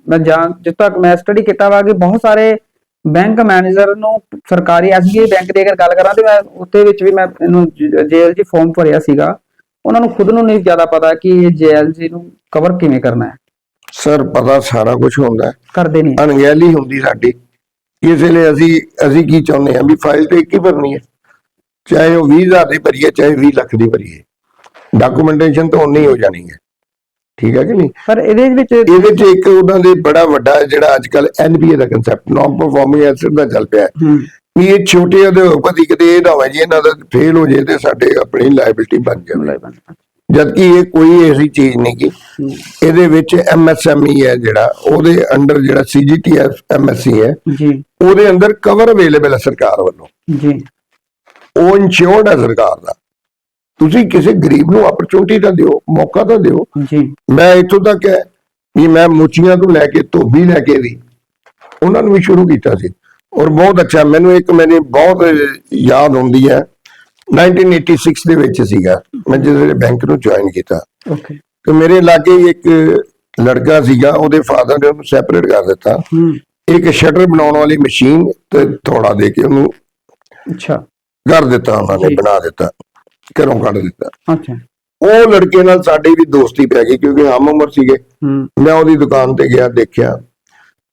ਮੈਂ ਜਾਣ ਜਿਸ ਤੱਕ ਮੈਂ ਸਟੱਡੀ ਕੀਤਾ ਵਾ ਕਿ ਬਹੁਤ ਸਾਰੇ ਬੈਂਕ ਮੈਨੇਜਰ ਨੂੰ ਸਰਕਾਰੀ ਐਸਬੀਆਈ ਬੈਂਕ ਦੀ ਅਗਰ ਗੱਲ ਕਰਾਂ ਤੇ ਮੈਂ ਉੱਤੇ ਵਿੱਚ ਵੀ ਮੈਂ ਇਹਨੂੰ ਜੀਐਲਜੀ ਫਾਰਮ ਭਰਿਆ ਸੀਗਾ। ਉਹਨਾਂ ਨੂੰ ਖੁਦ ਨੂੰ ਨਹੀਂ ਜ਼ਿਆਦਾ ਪਤਾ ਕਿ ਇਹ ਜੀਐਲਜੀ ਨੂੰ ਕਵਰ ਕਿਵੇਂ ਕਰਨਾ ਹੈ। ਸਰ ਪਤਾ ਸਾਰਾ ਕੁਝ ਹੁੰਦਾ ਕਰਦੇ ਨਹੀਂ। ਅਣਗਹਿਲੀ ਹੁੰਦੀ ਸਾਡੀ। ਇਸ ਲਈ ਅਸੀਂ ਅਸੀਂ ਕੀ ਚਾਹੁੰਦੇ ਹਾਂ ਵੀ ਫਾਈਲ ਤੇ ਇੱਕ ਹੀ ਭਰਨੀ ਹੈ। ਚਾਹੇ ਉਹ 20000 ਦੀ ਭਰੀਏ ਚਾਹੇ 20 ਲੱਖ ਦੀ ਭਰੀਏ। ਡਾਕੂਮੈਂਟੇਸ਼ਨ ਤਾਂ ਉਨੀ ਹੋ ਜਾਣੀ ਹੈ। ਠੀਕ ਹੈ ਕਿ ਨਹੀਂ? ਪਰ ਇਹਦੇ ਵਿੱਚ ਇਹਦੇ ਚ ਇੱਕ ਉਹਨਾਂ ਦੇ ਬੜਾ ਵੱਡਾ ਜਿਹੜਾ ਅੱਜ ਕੱਲ ਐਨਪੀਏ ਦਾ ਕਨਸੈਪਟ ਨਾਨ ਪਰਫਾਰਮਿੰਗ ਐਸੈਟ ਦਾ ਚੱਲ ਪਿਆ। ਵੀ ਇਹ ਛੋਟੇ ਉਦਯੋਗਪਤੀ ਕਿਤੇ ਇਹ ਨਾ ਹੋਵੇ ਜੀ ਇਹਨਾਂ ਦਾ ਫੇਲ ਹੋ ਜੇ ਤੇ ਸਾਡੇ ਆਪਣੀ ਲਾਇਬਿਲਿਟੀ ਬਣ ਜਾਵੇ। ਜਦਕਿ ਇਹ ਕੋਈ ਐਸੀ ਚੀਜ਼ ਨਹੀਂ ਕਿ ਇਹਦੇ ਵਿੱਚ ਐਮਐਸਐਮਈ ਹੈ ਜਿਹੜਾ ਉਹਦੇ ਅੰਡਰ ਜਿਹੜਾ ਸੀਜੀਟੀਐਫ ਐਮਐਸਸੀ ਹੈ ਜੀ। ਉਹਦੇ ਅੰਦਰ ਕਵਰ ਅਵੇਲੇਬਲ ਹੈ ਸਰਕਾਰ ਵੱਲੋਂ। ਜੀ। ਉਹ ਇੰਸ਼ੋਰਡ ਹੈ ਸਰਕਾਰ ਦਾ। ਤੁਸੀਂ ਕਿਸੇ ਗਰੀਬ ਨੂੰ ਅਪਰਚੂਨਿਟੀ ਤਾਂ ਦਿਓ ਮੌਕਾ ਤਾਂ ਦਿਓ। ਜੀ। ਮੈਂ ਇੱਥੋਂ ਤੱਕ ਹੈ ਵੀ ਮੈਂ ਮੁੱਚੀਆਂ ਤੋਂ ਲੈ ਕੇ ਧੋਬੀ ਲੈ ਕੇ ਵੀ ਉਹਨਾਂ ਨੂੰ ਵੀ ਸ਼ੁਰੂ ਕੀਤਾ ਸੀ। ਔਰ ਬਹੁਤ ਅੱਛਾ ਮੈਨੂੰ ਇੱਕ ਮੇਰੀ ਬਹੁਤ ਯਾਦ ਹੁੰਦੀ ਹੈ। 1986 ਦੇ ਵਿੱਚ ਸੀਗਾ। ਮੈਂ ਜਦੋਂ ਬੈਂਕ ਨੂੰ ਜੁਆਇਨ ਕੀਤਾ। ਓਕੇ ਤੇ ਮੇਰੇ ਲਾਗੇ ਇੱਕ ਲੜਕਾ ਸੀਗਾ ਉਹਦੇ ਫਾਦਰ ਨੇ ਉਹਨੂੰ ਸੈਪਰੇਟ ਕਰ ਦਿੱਤਾ। ਇੱਕ ਸ਼ਟਰ ਬਣਾਉਣ ਵਾਲੀ ਮਸ਼ੀਨ ਤੇ ਥੋੜਾ ਦੇ ਕੇ ਉਹਨੂੰ ਅੱਛਾ। ਕਰ ਦਿੱਤਾ ਉਹਨਾਂ ਨੇ। ਬਣਾ ਦਿੱਤਾ। ਘਰੋਂ ਕੱਢ ਦਿੱਤਾ। ਅੱਛਾ। ਉਹ ਲੜਕੇ ਨਾਲ ਸਾਡੀ ਵੀ ਦੋਸਤੀ ਪੈ ਗਈ ਕਿਉਂਕਿ ਹਮ ਉਮਰ ਸੀਗੇ। ਮੈਂ ਉਹਦੀ ਦੁਕਾਨ ਤੇ ਗਿਆ ਦੇਖਿਆ।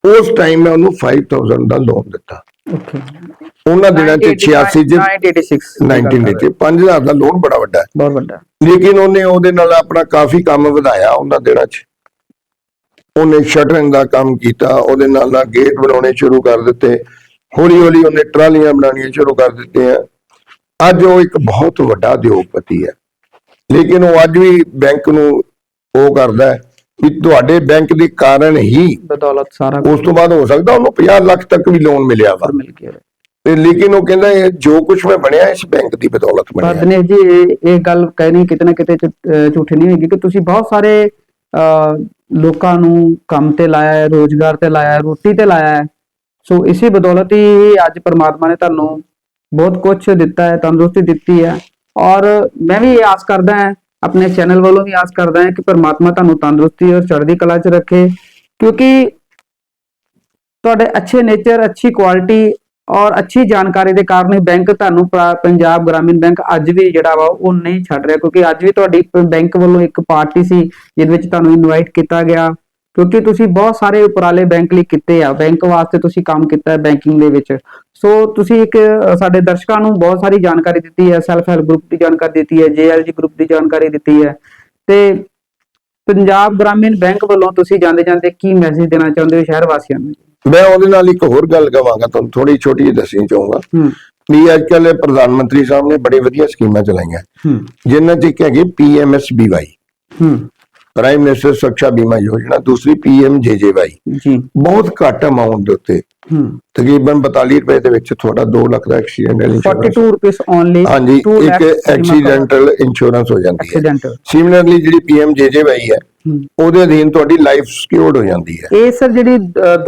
ਉਸ ਟਾਈਮ ਮੈਂ ਉਹਨੂੰ 5000 ਦਾ ਲੋਨ ਦਿੱਤਾ। ਓਕੇ। ਉਹਨਾਂ ਦਿਨਾਂ ਚ 86 ਚ 1986 19 ਚ। 5000 ਦਾ ਲੋਨ ਬੜਾ ਵੱਡਾ ਹੈ। ਬਹੁਤ ਵੱਡਾ। ਲੇਕਿਨ ਉਹਨੇ ਉਹਦੇ ਨਾਲ ਆਪਣਾ ਕਾਫੀ ਕੰਮ ਵਧਾਇਆ ਉਹਨਾਂ ਦਿਨਾਂ 'ਚ। ਉਹਨੇ ਸ਼ਟਰਿੰਗ ਦਾ ਕੰਮ ਕੀਤਾ ਉਹਦੇ ਨਾਲ ਨਾਲ ਗੇਟ ਬਣਾਉਣੇ ਸ਼ੁਰੂ ਕਰ ਦਿੱਤੇ। ਹੌਲੀ ਹੌਲੀ ਉਹਨੇ ਟਰਾਲੀਆਂ ਬਣਾਉਣੀਆਂ ਸ਼ੁਰੂ ਕਰ ਦਿੱਤੀਆਂ। ਅੱਜ ਉਹ ਇੱਕ ਬਹੁਤ ਵੱਡਾ ਉਦਯੋਗਪਤੀ ਹੈ। ਲੇਕਿਨ ਉਹ ਅੱਜ ਵੀ ਬੈਂਕ ਨੂੰ ਉਹ ਕਰਦਾ ਹੈ ਕਿ ਤੁਹਾਡੇ ਬੈਂਕ ਦੇ ਕਾਰਨ ਹੀ ਬਦੌਲਤ ਸਾਰਾ ਉਸ ਤੋਂ ਬਾਅਦ ਹੋ ਸਕਦਾ ਉਹਨੂੰ 50 ਲੱਖ ਤੱਕ ਵੀ ਲੋਨ ਮਿਲਿਆ ਵਾ। ਕੁਝ ਮਿਲ ਗਿਆ। ਤੇ ਲੇਕਿਨ ਉਹ ਕਹਿੰਦਾ ਇਹ ਜੋ ਕੁਝ ਮੈਂ ਬਣਿਆ ਇਸ ਬੈਂਕ ਦੀ ਬਦੌਲਤ ਪਰ ਬਣਿਆ ਦਿਨੇਸ਼ ਜੀ ਇਹ ਗੱਲ ਕਹਿਣੀ ਕਿਤੇ ਨਾ ਕਿਤੇ ਝੂਠੀ ਨਹੀਂ ਹੋਏਗੀ ਕਿ ਤੁਸੀਂ ਬਹੁਤ ਸਾਰੇ ਲੋਕਾਂ ਨੂੰ ਕੰਮ ਤੇ ਲਾਇਆ ਹੈ ਰੋਜ਼ਗਾਰ ਤੇ ਲਾਇਆ ਹੈ ਰੋਟੀ ਤੇ ਲਾਇਆ ਹੈ। ਸੋ ਇਸੇ ਬਦੌਲਤ ਹੀ ਅੱਜ ਪ੍ਰਮਾਤਮਾ ਨੇ ਤੁਹਾਨੂੰ ਬਹੁਤ ਕੁਝ ਦਿੱਤਾ ਹੈ, ਤੰਦਰੁਸਤੀ ਦਿੱਤੀ ਹੈ ਔਰ ਮੈਂ ਵੀ ਇਹ ਆਸ ਕਰਦਾ ਹਾਂ, ਆਪਣੇ ਚੈਨਲ ਵੱਲੋਂ ਵੀ ਆਸ ਕਰਦਾ ਹਾਂ ਕਿ ਪਰਮਾਤਮਾ ਤੁਹਾਨੂੰ ਤੰਦਰੁਸਤੀ ਔਰ ਚੜ੍ਹਦੀ ਕਲਾ 'ਚ ਰੱਖੇ ਕਿਉਂਕਿ ਤੁਹਾਡੇ ਅੱਛੇ ਨੇਚਰ ਅੱਛੀ ਕੁਆਲਿਟੀ ਔਰ ਅੱਛੀ ਜਾਣਕਾਰੀ ਦੇ ਕਾਰਨ ਹੀ ਬੈਂਕ ਤੁਹਾਨੂੰ ਪ੍ਰਾ- ਪੰਜਾਬ ਗ੍ਰਾਮੀਣ ਬੈਂਕ ਅੱਜ ਵੀ ਜਿਹੜਾ ਵਾ ਉਹ ਨਹੀਂ ਛੱਡ ਰਿਹਾ ਕਿਉਂਕਿ ਅੱਜ ਵੀ ਤੁਹਾਡੀ ਬੈਂਕ ਵੱਲੋਂ ਇੱਕ ਪਾਰਟੀ ਸੀ, ਜਿਹਦੇ ਵਿੱਚ ਤੁਹਾਨੂੰ ਇਨਵਾਈਟ ਕੀਤਾ ਗਿਆ। ਕਿਉਂਕਿ ਤੁਸੀਂ ਬਹੁਤ ਸਾਰੇ ਉਪਰਾਲੇ ਬੈਂਕ ਲਈ ਕੀਤੇ ਆ ਬੈਂਕ ਵਾਸਤੇ ਤੁਸੀਂ ਕੰਮ ਕੀਤਾ ਹੈ ਬੈਂਕਿੰਗ ਦੇ ਵਿੱਚ। ਸੋ ਤੁਸੀਂ ਇੱਕ ਸਾਡੇ ਦਰਸ਼ਕਾਂ ਨੂੰ ਬਹੁਤ ਸਾਰੀ ਜਾਣਕਾਰੀ ਦਿੱਤੀ ਹੈ ਸੈਲਫ ਹੈਲਪ ਗਰੁੱਪ ਦੀ ਜਾਣਕਾਰੀ ਦਿੱਤੀ ਹੈ ਜੇਐਲਜੀ ਗਰੁੱਪ ਦੀ ਜਾਣਕਾਰੀ ਦਿੱਤੀ ਹੈ। ਤੇ ਪੰਜਾਬ ਗ੍ਰਾਮੀਣ ਬੈਂਕ ਵੱਲੋਂ ਤੁਸੀਂ ਜਾਂਦੇ ਜਾਂਦੇ ਕੀ ਮੈਸੇਜ ਦੇਣਾ ਚਾਹੁੰਦੇ ਹੋ ਸ਼ਹਿਰ ਵਾਸੀਆਂ ਨੂੰ? ਮੈਂ ਉਹਦੇ ਨਾਲ ਇੱਕ ਹੋਰ ਗੱਲ ਕਵਾਂਗਾ ਤੁਹਾਨੂੰ ਥੋੜੀ ਛੋਟੀ ਜਿਹੀ ਦੱਸਣੀ ਚਾਹੂੰਗਾ। ਵੀ ਅੱਜ ਕੱਲ੍ਹ ਪ੍ਰਧਾਨ ਮੰਤਰੀ ਸਾਹਿਬ ਨੇ ਬੜੀ ਵਧੀਆ ਸਕੀਮਾਂ ਚਲਾਈਆਂ। ਜਿਨ੍ਹਾਂ 'ਚ ਇੱਕ ਹੈਗੀ ਪੀਐਮਐਸਬੀਵਾਈ ਪ੍ਰਾਈਮ ਮਿਨਿਸਟਰ ਸੁਰੱਖਿਆ ਬੀਮਾ ਯੋਜਨਾ ਦੂਸਰੀ ਪੀਐਮਜੇਜੇਵਾਈ ਜੀ। ਬਹੁਤ ਘੱਟ ਅਮਾਉਂਟ ਦੇ ਉੱਤੇ। ਤਕਰੀਬਨ 42 ਰੁਪਏ ਦੇ ਵਿੱਚ ਤੁਹਾਡਾ 2 ਲੱਖ ਦਾ ਐਕਸੀਡੈਂਟਲ ਇੰਸ਼ੋਰੈਂਸ 42 rupees only ਹਾਂਜੀ ਇੱਕ ਐਕਸੀਡੈਂਟਲ ਇੰਸ਼ੋਰੈਂਸ ਹੋ ਜਾਂਦੀ ਹੈ। ਸਿਮਿਲਰਲੀ ਜਿਹੜੀ ਪੀਐਮਜੇਜੇਵਾਈ ਹੈ ਹੂੰ। ਉਹਦੇ ਅਧੀਨ ਤੁਹਾਡੀ ਲਾਈਫ ਸਿਕਿਉਰਡ ਹੋ ਜਾਂਦੀ ਹੈ। ਇਹ ਸਰ ਜਿਹੜੀ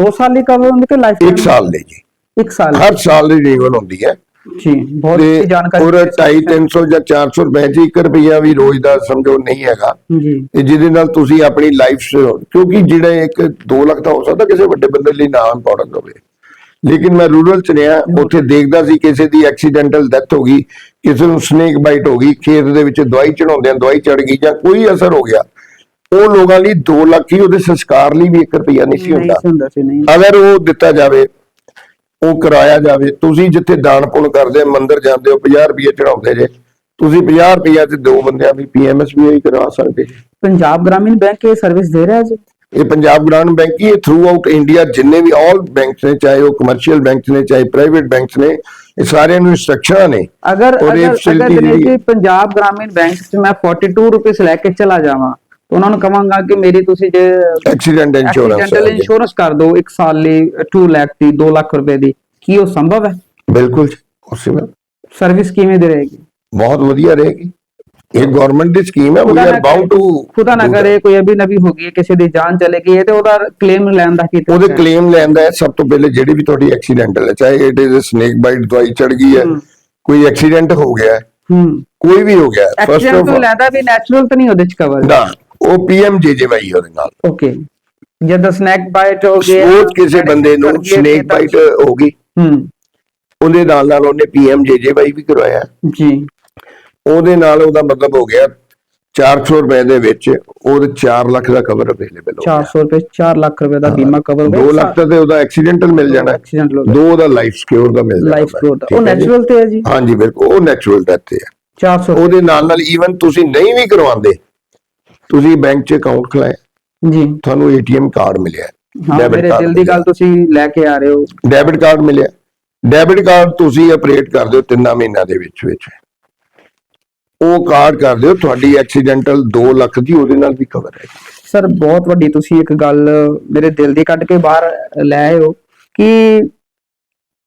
2 ਸਾਲ ਦੀ ਕਵਰ ਹੁੰਦੀ ਕਿ ਲਾਈਫ ਇੱਕ ਸਾਲ ਲਈ ਜੀ। 1 ਸਾਲ ਹਰ ਸਾਲ ਦੀ ਰਿਨਿਊਅਲ ਹੁੰਦੀ ਹੈ। ਜੀ ਬਹੁਤ ਅੱਛੀ ਜਾਣਕਾਰੀ ਔਰ 250 300 ਜਾਂ 400 ਰੁਪਏ ਚ 1 ਰੁਪਿਆ ਵੀ ਰੋਜ਼ ਦਾ ਸਮਝੋ ਨਹੀਂ ਹੈਗਾ। ਜੀ। ਤੇ ਜਿਹਦੇ ਨਾਲ ਤੁਸੀਂ ਆਪਣੀ ਲਾਈਫ ਕਿਉਂਕਿ ਜਿਹੜਾ ਇੱਕ 2 ਲੱਖ ਦਾ ਹੋ ਸਕਦਾ ਕਿਸੇ ਵੱਡੇ ਬੰਦੇ ਲਈ ਨਾ ਇੰਪੋਰਟੈਂਟ ਹੋਵੇ। ਲੇਕਿਨ ਮੈਂ ਰੂਰਲ ਚ ਰਿਹਾ ਉੱਥੇ ਦੇਖਦਾ ਸੀ ਕਿਸੇ ਦੀ ਐਕਸੀਡੈਂਟਲ ਡੈਥ ਹੋ ਗਈ ਕਿਸੇ ਨੂੰ ਸਨੇਕ ਬਾਈਟ ਹੋ ਗਈ ਖੇਤ ਦੇ ਵਿੱਚ ਦਵਾਈ ਚੜਾਉਂਦੇ ਆ ਦਵਾਈ ਚੜ ਗਈ ਜਾਂ ਕੋਈ ਅਸਰ ਹੋ ਗਿਆ। ਉਹ ਲੋਕਾਂ ਲਈ 2 ਲੱਖ ਹੀ ਉਹਦੇ ਸੰਸਕਾਰ ਲਈ ਵੀ 1 ਰੁਪਿਆ ਨਹੀਂ ਸੀ ਹੁੰਦਾ। ਅਗਰ ਉਹ ਦਿੱਤਾ ਜਾਵੇ ਉਹ ਕਰਾਇਆ ਜਾਵੇ। ਤੁਸੀਂ ਜਿੱਥੇ ਦਾਨ ਪੁੰਨ ਕਰਦੇ ਮੰਦਿਰ ਜਾਂਦੇ ਹੋ 50 ਰੁਪਏ ਚੜਾਉਂਦੇ ਜੇ। ਤੁਸੀਂ 50 ਰੁਪਏ ਤੇ ਦੋ ਬੰਦਿਆਂ ਦੀ ਪੀਐਮਐਸਬੀਆਈ ਕਰਵਾ ਸਕਦੇ। ਪੰਜਾਬ ਗ੍ਰਾਮੀਣ ਬੈਂਕ ਇਹ ਸਰਵਿਸ ਦੇ ਰਿਹਾ ਜੀ? ਇਹ ਪੰਜਾਬ ਗ੍ਰਾਮੀਣ ਬੈਂਕ ਹੀ ਥਰੂ ਆਊਟ ਇੰਡੀਆ ਜਿੰਨੇ ਵੀ ਆਲ ਬੈਂਕਸ ਨੇ ਚਾਹੇ ਉਹ ਕਮਰਸ਼ੀਅਲ ਬੈਂਕਸ ਨੇ ਚਾਹੇ ਪ੍ਰਾਈਵੇਟ ਬੈਂਕਸ ਨੇ ਇਹ ਸਾਰਿਆਂ ਨੂੰ ਇੰਸਟਰਕਸ਼ਨਾਂ ਨੇ। ਅਗਰ ਅਗਰ ਪੰਜਾਬ ਗ੍ਰਾਮੀਣ ਬੈਂਕ 'ਚ ਮੈਂ 42 ਰੁਪਏ ਲੈ ਕੇ ਚਲਾ ਜਾਵਾਂ। ਤਾਂ ਉਹਨਾਂ ਨੂੰ ਕਵਾਂਗਾ ਕਿ ਮੇਰੀ ਤੁਸੀਂ ਜੇ ਐਕਸੀਡੈਂਟ ਇੰਸ਼ੋਰੈਂਸ ਐਕਸੀਡੈਂਟਲ ਇੰਸ਼ੋਰੈਂਸ ਕਰ ਦਿਓ 1 ਸਾਲ ਲਈ 2 ਲੱਖ ਦੀ 2 ਲੱਖ ਰੁਪਏ ਦੀ ਕੀ ਉਹ ਸੰਭਵ ਹੈ? ਬਿਲਕੁਲ ਪੋਸੀਬਲ ਸਰਵਿਸ ਕਿਵੇਂ ਦੇ ਰਹੇਗੀ? ਬਹੁਤ ਵਧੀਆ ਰਹੇਗੀ। ਇਹ ਗਵਰਨਮੈਂਟ ਦੀ ਸਕੀਮ ਹੈ ਵੀ ਆਰ ਬਾਉਂਡ ਟੂ ਖੁਦਾ ਨਾ ਕਰੇ ਕੋਈ ਅਭੀ ਨਬੀ ਹੋ ਗਈ ਕਿਸੇ ਦੀ ਜਾਨ ਚਲੇ ਗਈ ਹੈ ਤੇ ਉਹਦਾ ਕਲੇਮ ਲੈਣ ਦਾ ਕੀ ਉਹਦੇ? ਕਲੇਮ ਲੈਂਦਾ ਹੈ ਸਭ ਤੋਂ ਪਹਿਲੇ ਜਿਹੜੀ ਵੀ ਤੁਹਾਡੀ ਐਕਸੀਡੈਂਟਲ ਹੈ ਚਾਹੇ ਇਟ ਇਜ਼ ਸਨੇਕ ਬਾਈਟ ਦਵਾਈ ਚੜ ਗਈ ਹੈ। ਕੋਈ ਐਕਸੀਡੈਂਟ ਹੋ ਗਿਆ ਹੈ, ਹੂੰ। ਕੋਈ ਵੀ ਹੋ ਗਿਆ ਫਸਟ ਆਫ ਤੋਂ ਲੈਦਾ ਵੀ ਨੈਚੁਰਲ ਤਾਂ ਨਹੀਂ ਉਹਦੇ ਚ ਕਵਰ ਨਾ। ਉਹ ਪੀਐਮਜੇਜੇਵਾਈ ਉਹਦੇ ਨਾਲ। ਓਕੇ ਜਦ ਸਨੈਕ ਬਾਈਟ ਹੋ ਗਿਆ ਸਪੋਜ਼ ਕਿਸੇ ਬੰਦੇ ਨੂੰ ਸਨੇਕ ਬਾਈਟ ਹੋ ਗਈ। ਹੂੰ। ਉਹਦੇ ਨਾਲ ਨਾਲ ਉਹਨੇ ਪੀਐਮਜੇਜੇਵਾਈ ਵੀ ਕਰਵਾਇਆ। ਜੀ। ਉਹਦੇ ਨਾਲ ਉਹਦਾ ਮਤਲਬ ਹੋ ਗਿਆ 400 ਰੁਪਏ ਦੇ ਵਿੱਚ ਉਹਦੇ 4 ਲੱਖ ਦਾ ਕਵਰ ਅਵੇਲੇਬਲ ਹੋ 400 ਰੁਪਏ 4 ਲੱਖ ਰੁਪਏ ਦਾ ਬੀਮਾ ਕਵਰ 2 ਲੱਖ ਦਾ ਤੇ ਉਹਦਾ ਐਕਸੀਡੈਂਟਲ ਮਿਲ ਜਾਣਾ। ਹੈ। ਐਕਸੀਡੈਂਟ ਲੋ ਦੋ ਉਹਦਾ ਲਾਈਫ ਸਿਕਿਉਰ ਦਾ ਮਿਲ ਜਾਣਾ। ਲਾਈਫ। ਗਰੋਥ ਠੀਕ ਉਹ? ਨੈਚੁਰਲ ਤੇ ਹੈ ਜੀ? ਹਾਂਜੀ ਬਿਲਕੁਲ। ਉਹ ਨੈਚੁਰਲ ਡੈਥ ਤੇ ਹੈ 400 ਉਹਦੇ ਨਾਲ ਨਾਲ ਈਵਨ ਤੁਸੀਂ ਨਹੀਂ ਵੀ ਕਰਵਾਉਂਦੇ ਤੁਸੀਂ ਬੈਂਕ 'ਚ ਅਕਾਊਂਟ ਖੁਲਾਇਆ। ਜੀ। ਤੁਹਾਨੂੰ ਏਟੀਐਮ ਕਾਰਡ ਮਿਲਿਆ। ਹਾਂ ਮੇਰੇ ਦਿਲ ਦੀ ਗੱਲ ਤੁਸੀਂ ਲੈ ਕੇ ਆ ਰਹੇ ਹੋ। ਡੈਬਿਟ ਕਾਰਡ ਮਿਲਿਆ। ਡੈਬਿਟ ਕਾਰਡ ਤੁਸੀਂ ਆਪਰੇਟ ਕਰਦੇ ਹੋ ਤਿੰਨਾਂ ਮਹੀਨਿਆਂ ਦੇ ਵਿੱਚ ਵਿੱਚ। ਉਹ ਕਾਰਡ ਕਰਦੇ ਹੋ ਤੁਹਾਡੀ ਐਕਸੀਡੈਂਟਲ 2 ਲੱਖ ਦੀ ਉਹਦੇ ਨਾਲ ਵੀ ਕਵਰ ਹੈ। ਸਰ ਬਹੁਤ ਵੱਡੀ ਤੁਸੀਂ ਇੱਕ ਗੱਲ ਮੇਰੇ ਦਿਲ ਦੀ ਕੱਢ ਕੇ ਬਾਹਰ ਲੈ ਆਏ ਹੋ ਕਿ